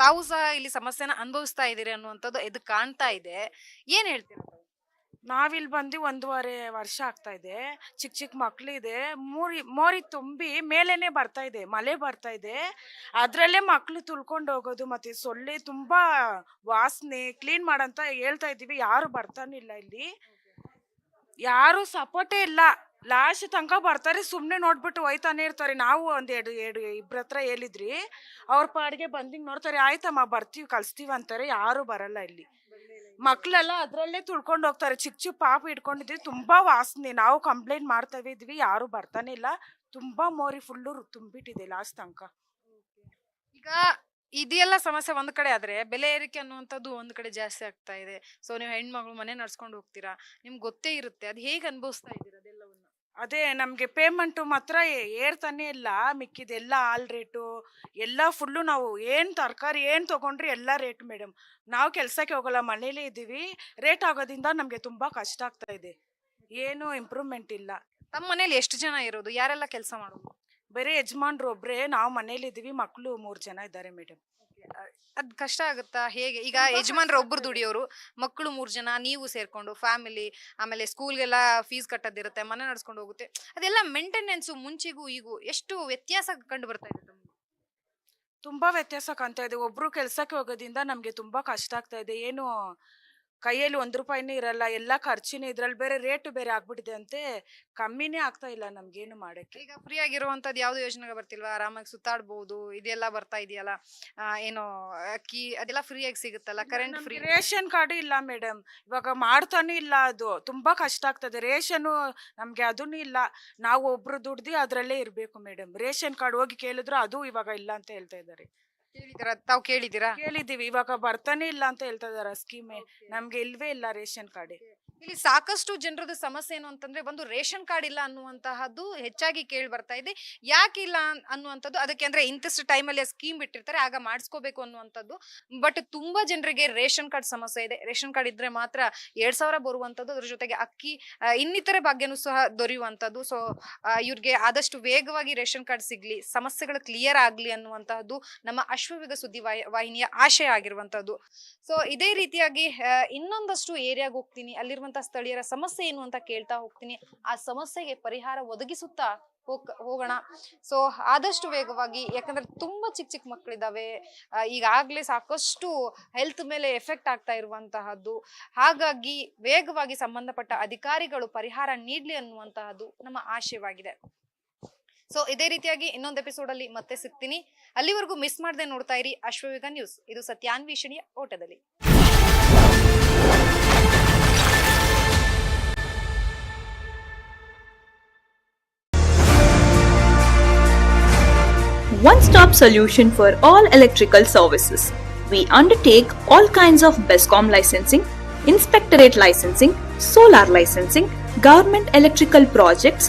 ತಾವು ಸಹ ಇಲ್ಲಿ ಸಮಸ್ಯೆನ ಅನುಭವಿಸ್ತಾ ಇದ್ದೀರಿ ಅನ್ನುವಂಥದ್ದು ಇದು ಕಾಣ್ತಾ ಇದೆ. ಏನ್ ಹೇಳ್ತೀರಾ ತಾವು? ನಾವಿಲ್ಲಿ ಬಂದು ಒಂದೂವರೆ ವರ್ಷ ಆಗ್ತಾ ಇದೆ. ಚಿಕ್ಕ ಚಿಕ್ಕ ಮಕ್ಳಿದೆ. ಮೂರಿ ಮೋರಿ ತುಂಬಿ ಮೇಲೇನೆ ಬರ್ತಾ ಇದೆ ಮಳೆ ಬರ್ತಾ ಇದೆ. ಅದರಲ್ಲೇ ಮಕ್ಕಳು ತುಳ್ಕೊಂಡು ಹೋಗೋದು ಮತ್ತೆ ಸೊಳ್ಳೆ ತುಂಬಾ ವಾಸನೆ ಕ್ಲೀನ್ ಮಾಡಂತ ಹೇಳ್ತಾ ಇದ್ದೀವಿ. ಯಾರು ಬರ್ತಾನಿಲ್ಲ ಇಲ್ಲಿ. ಯಾರು ಸಪೋರ್ಟೇ ಇಲ್ಲ. ಲಾಸ್ಟ್ ತನಕ ಬರ್ತಾರೆ ಸುಮ್ಮನೆ ನೋಡ್ಬಿಟ್ಟು ಹೋಯ್ತಾನೆ ಇರ್ತಾರೆ. ನಾವು ಒಂದ್ ಎರಡು ಎರಡು ಇಬ್ರ ಹತ್ರ ಹೇಳಿದ್ರಿ. ಅವ್ರ ಪಾಡಿಗೆ ಬಂದಿಂಗ್ ನೋಡ್ತಾರೆ, ಆಯ್ತಮ್ಮ, ಬರ್ತೀವಿ, ಕಳಿಸ್ತೀವಿ ಅಂತಾರೆ. ಯಾರು ಬರಲ್ಲ ಇಲ್ಲಿ. ಮಕ್ಳೆಲ್ಲ ಅದ್ರಲ್ಲೇ ತುಳ್ಕೊಂಡು ಹೋಗ್ತಾರೆ. ಚಿಕ್ಕ ಚಿಕ್ಕ ಪಾಪ ಇಟ್ಕೊಂಡಿದ್ವಿ ತುಂಬಾ ವಾಸನೆ. ನಾವು ಕಂಪ್ಲೇಂಟ್ ಮಾಡ್ತಾ ಇದ್ವಿ. ಯಾರು ಬರ್ತಾನೆ ಇಲ್ಲ. ತುಂಬಾ ಮೋರಿ ಫುಲ್ಲು ತುಂಬಿಟ್ಟಿದೆ ಲಾಸ್ಟ್ ತನಕ. ಈಗ ಇದೆಲ್ಲ ಸಮಸ್ಯೆ ಒಂದ್ ಕಡೆ ಆದ್ರೆ ಬೆಲೆ ಏರಿಕೆ ಅನ್ನುವಂಥದ್ದು ಒಂದ್ ಕಡೆ ಜಾಸ್ತಿ ಆಗ್ತಾ ಇದೆ. ಸೊ ನೀವು ಹೆಣ್ಮಗಳು ಮನೆ ನಡ್ಸ್ಕೊಂಡು ಹೋಗ್ತೀರಾ? ನಿಮ್ಗೆ ಗೊತ್ತೇ ಇರುತ್ತೆ. ಅದು ಹೇಗೆ ಅನುಭವಿಸ್ತಾ ಇದ್ದೀರಾ ಅದೆಲ್ಲವನ್ನ? ಅದೇ ನಮಗೆ ಪೇಮೆಂಟು ಮಾತ್ರ ಏರ್ ಏರ್ತಾನೆ ಇಲ್ಲ. ಮಿಕ್ಕಿದೆಲ್ಲ ಆಲ್ ರೇಟು ಎಲ್ಲ ಫುಲ್ಲು ನಾವು ಏನು ತರಕಾರಿ ಏನು ತೊಗೊಂಡ್ರಿ ಎಲ್ಲ ರೇಟ್ ಮೇಡಮ್ ನಾವು ಕೆಲಸಕ್ಕೆ ಹೋಗಲ್ಲ ಮನೇಲೇ ಇದ್ದೀವಿ. ರೇಟ್ ಆಗೋದಿಂದ ನಮಗೆ ತುಂಬ ಕಷ್ಟ ಆಗ್ತಾ ಇದೆ. ಏನು ಇಂಪ್ರೂವ್ಮೆಂಟ್ ಇಲ್ಲ. ತಮ್ಮ ಮನೇಲಿ ಎಷ್ಟು ಜನ ಇರೋದು? ಯಾರೆಲ್ಲ ಕೆಲಸ ಮಾಡೋದು? ಬರೀ ಯಜಮಾನ್ರು ಒಬ್ಬರೇ ನಾವು ಮನೇಲಿ ಇದ್ದೀವಿ ಮಕ್ಕಳು ಮೂರು ಜನ ಇದ್ದಾರೆ ಮೇಡಮ್ ಅದ್ ಕಷ್ಟ ಆಗುತ್ತಾ? ಹೇಗೆ? ಈಗ ಯಜಮಾನ್ರ ಒಬ್ರು ದುಡಿಯೋರು ಮಕ್ಕಳು ಮೂರು ಜನ ನೀವು ಸೇರ್ಕೊಂಡು ಫ್ಯಾಮಿಲಿ ಆಮೇಲೆ ಸ್ಕೂಲ್ಗೆಲ್ಲ ಫೀಸ್ ಕಟ್ಟೋದಿರುತ್ತೆ ಮನೆ ನಡ್ಸ್ಕೊಂಡು ಹೋಗುತ್ತೆ. ಅದೆಲ್ಲ ಮೇಂಟೆನೆನ್ಸು ಮುಂಚೆಗೂ ಈಗೂ ಎಷ್ಟು ವ್ಯತ್ಯಾಸ ಕಂಡು ಬರ್ತಾ ಇದೆ ತುಂಬಾ ತುಂಬ ವ್ಯತ್ಯಾಸ ಕಾಣ್ತಾ ಇದೆ. ಒಬ್ರು ಕೆಲಸಕ್ಕೆ ಹೋಗೋದಿಂದ ನಮಗೆ ತುಂಬಾ ಕಷ್ಟ ಆಗ್ತಾ ಇದೆ. ಏನು ಕೈಯಲ್ಲಿ ಒಂದು ರೂಪಾಯಿನೂ ಇರಲ್ಲ ಎಲ್ಲ ಖರ್ಚಿನೂ ಇದ್ರಲ್ಲಿ ಬೇರೆ ರೇಟು ಬೇರೆ ಆಗ್ಬಿಟ್ಟಿದೆ ಅಂತೆ ಕಮ್ಮಿನೇ ಆಗ್ತಾ ಇಲ್ಲ ನಮ್ಗೇನು ಮಾಡಕ್ಕೆ. ಈಗ ಫ್ರೀ ಆಗಿರುವಂತದ್ದು ಯಾವ್ದು ಯೋಜನೆಗೆ ಬರ್ತಿಲ್ವಾ? ಆರಾಮಾಗಿ ಸುತ್ತಾಡ್ಬೋದು ಇದೆಲ್ಲ ಬರ್ತಾ ಇದೆಯಲ್ಲ ಏನು ಅಕ್ಕಿ ಅದೆಲ್ಲ ಫ್ರೀ ಆಗಿ ಸಿಗುತ್ತಲ್ಲ ಕರೆಂಟ್ ಫ್ರೀ ರೇಷನ್ ಕಾರ್ಡ್ ಇಲ್ಲ ಮೇಡಮ್ ಇವಾಗ ಮಾಡ್ತಾನೂ ಇಲ್ಲ ಅದು ತುಂಬಾ ಕಷ್ಟ ಆಗ್ತದೆ. ರೇಷನ್ ನಮ್ಗೆ ಅದೂ ಇಲ್ಲ. ನಾವು ಒಬ್ರು ದುಡ್ದು ಅದ್ರಲ್ಲೇ ಇರ್ಬೇಕು ಮೇಡಮ್ ರೇಷನ್ ಕಾರ್ಡ್ ಹೋಗಿ ಕೇಳಿದ್ರು ಅದು ಇವಾಗ ಇಲ್ಲ ಅಂತ ಹೇಳ್ತಾ ಇದ್ದಾರೆ. ಕೇಳಿದಿರಾ ತಾವು ಕೇಳಿದಿರಾ? ಕೇಳಿದೀವಿ ಇವಾಗ ಬರ್ತಾನೆ ಇಲ್ಲ ಅಂತ ಹೇಳ್ತಾ ಇದಾರೆ ಸ್ಕೀಮೆ. ನಮ್ಗೆ ಇಲ್ವೇ ಇಲ್ಲ ರೇಷನ್ ಕಾರ್ಡ್. ಇಲ್ಲಿ ಸಾಕಷ್ಟು ಜನರದ ಸಮಸ್ಯೆ ಏನು ಅಂತಂದ್ರೆ ಒಂದು ರೇಷನ್ ಕಾರ್ಡ್ ಇಲ್ಲ ಅನ್ನುವಂತಹದ್ದು ಹೆಚ್ಚಾಗಿ ಕೇಳಿ ಬರ್ತಾ ಇದೆ. ಯಾಕೆ ಇಲ್ಲ ಅನ್ನುವಂಥದ್ದು ಅದಕ್ಕೆ ಅಂದ್ರೆ ಇಂತಿಷ್ಟು ಟೈಮಲ್ಲಿ ಸ್ಕೀಮ್ ಬಿಟ್ಟಿರ್ತಾರೆ, ಆಗ ಮಾಡಿಸ್ಕೋಬೇಕು ಅನ್ನುವಂಥದ್ದು. ಬಟ್ ತುಂಬಾ ಜನರಿಗೆ ರೇಷನ್ ಕಾರ್ಡ್ ಸಮಸ್ಯೆ ಇದೆ. ರೇಷನ್ ಕಾರ್ಡ್ ಇದ್ರೆ ಮಾತ್ರ ಎರಡ್ ಸಾವಿರ ಬರುವಂತದ್ದು ಅದ್ರ ಜೊತೆಗೆ ಅಕ್ಕಿ ಇನ್ನಿತರ ಭಾಗ್ಯನೂ ಸಹ ದೊರೆಯುವಂಥದ್ದು. ಸೊ ಇವ್ರಿಗೆ ಆದಷ್ಟು ವೇಗವಾಗಿ ರೇಷನ್ ಕಾರ್ಡ್ ಸಿಗ್ಲಿ, ಸಮಸ್ಯೆಗಳು ಕ್ಲಿಯರ್ ಆಗ್ಲಿ ಅನ್ನುವಂತಹದ್ದು ನಮ್ಮ ಅಶ್ವವೇಗ ಸುದ್ದಿ ವಾಹಿ- ವಾಹಿನಿಯ ಆಶಯ ಆಗಿರುವಂತಹದ್ದು ಸೊ ಇದೇ ರೀತಿಯಾಗಿ ಇನ್ನೊಂದಷ್ಟು ಏರಿಯಾಗ ಹೋಗ್ತೀನಿ. ಅಲ್ಲಿರುವಂತಹ ಸ್ಥಳೀಯರ ಸಮಸ್ಯೆ ಏನು ಅಂತ ಕೇಳ್ತಾ ಹೋಗ್ತೀನಿ. ಆ ಸಮಸ್ಯೆಗೆ ಪರಿಹಾರ ಒದಗಿಸುತ್ತಾ ಹೋಗ್, ಹೋಗೋಣ. ಸೊ ಆದಷ್ಟು ವೇಗವಾಗಿ, ಯಾಕಂದ್ರೆ ತುಂಬಾ ಚಿಕ್ಕ ಚಿಕ್ಕ ಮಕ್ಕಳಿದಾವೆ ಈಗಾಗಲೇ ಈಗಾಗ್ಲೇ ಸಾಕಷ್ಟು ಹೆಲ್ತ್ ಮೇಲೆ ಎಫೆಕ್ಟ್ ಆಗ್ತಾ ಇರುವಂತಹದ್ದು. ಹಾಗಾಗಿ ವೇಗವಾಗಿ ಸಂಬಂಧಪಟ್ಟ ಅಧಿಕಾರಿಗಳು ಪರಿಹಾರ ನೀಡ್ಲಿ ಅನ್ನುವಂತಹದ್ದು ನಮ್ಮ ಆಶಯವಾಗಿದೆ. ಸೊ ಇದೇ ರೀತಿಯಾಗಿ ಇನ್ನೊಂದು ಎಪಿಸೋಡ್ ಅಲ್ಲಿ ಮತ್ತೆ ಸಿಗ್ತೀನಿ. ಅಲ್ಲಿವರೆಗೂ ಮಿಸ್ ಮಾಡದೆ ನೋಡ್ತಾ ಇರಿ. ಅಶ್ವವೇಗ ನ್ಯೂಸ್ ಇದು ಸತ್ಯಾನ್ವೇಷಣೆಯ ಓಟದಲ್ಲಿ. One stop solution for all electrical services. We undertake all kinds of BESCOM licensing, inspectorate licensing, solar licensing, government electrical projects,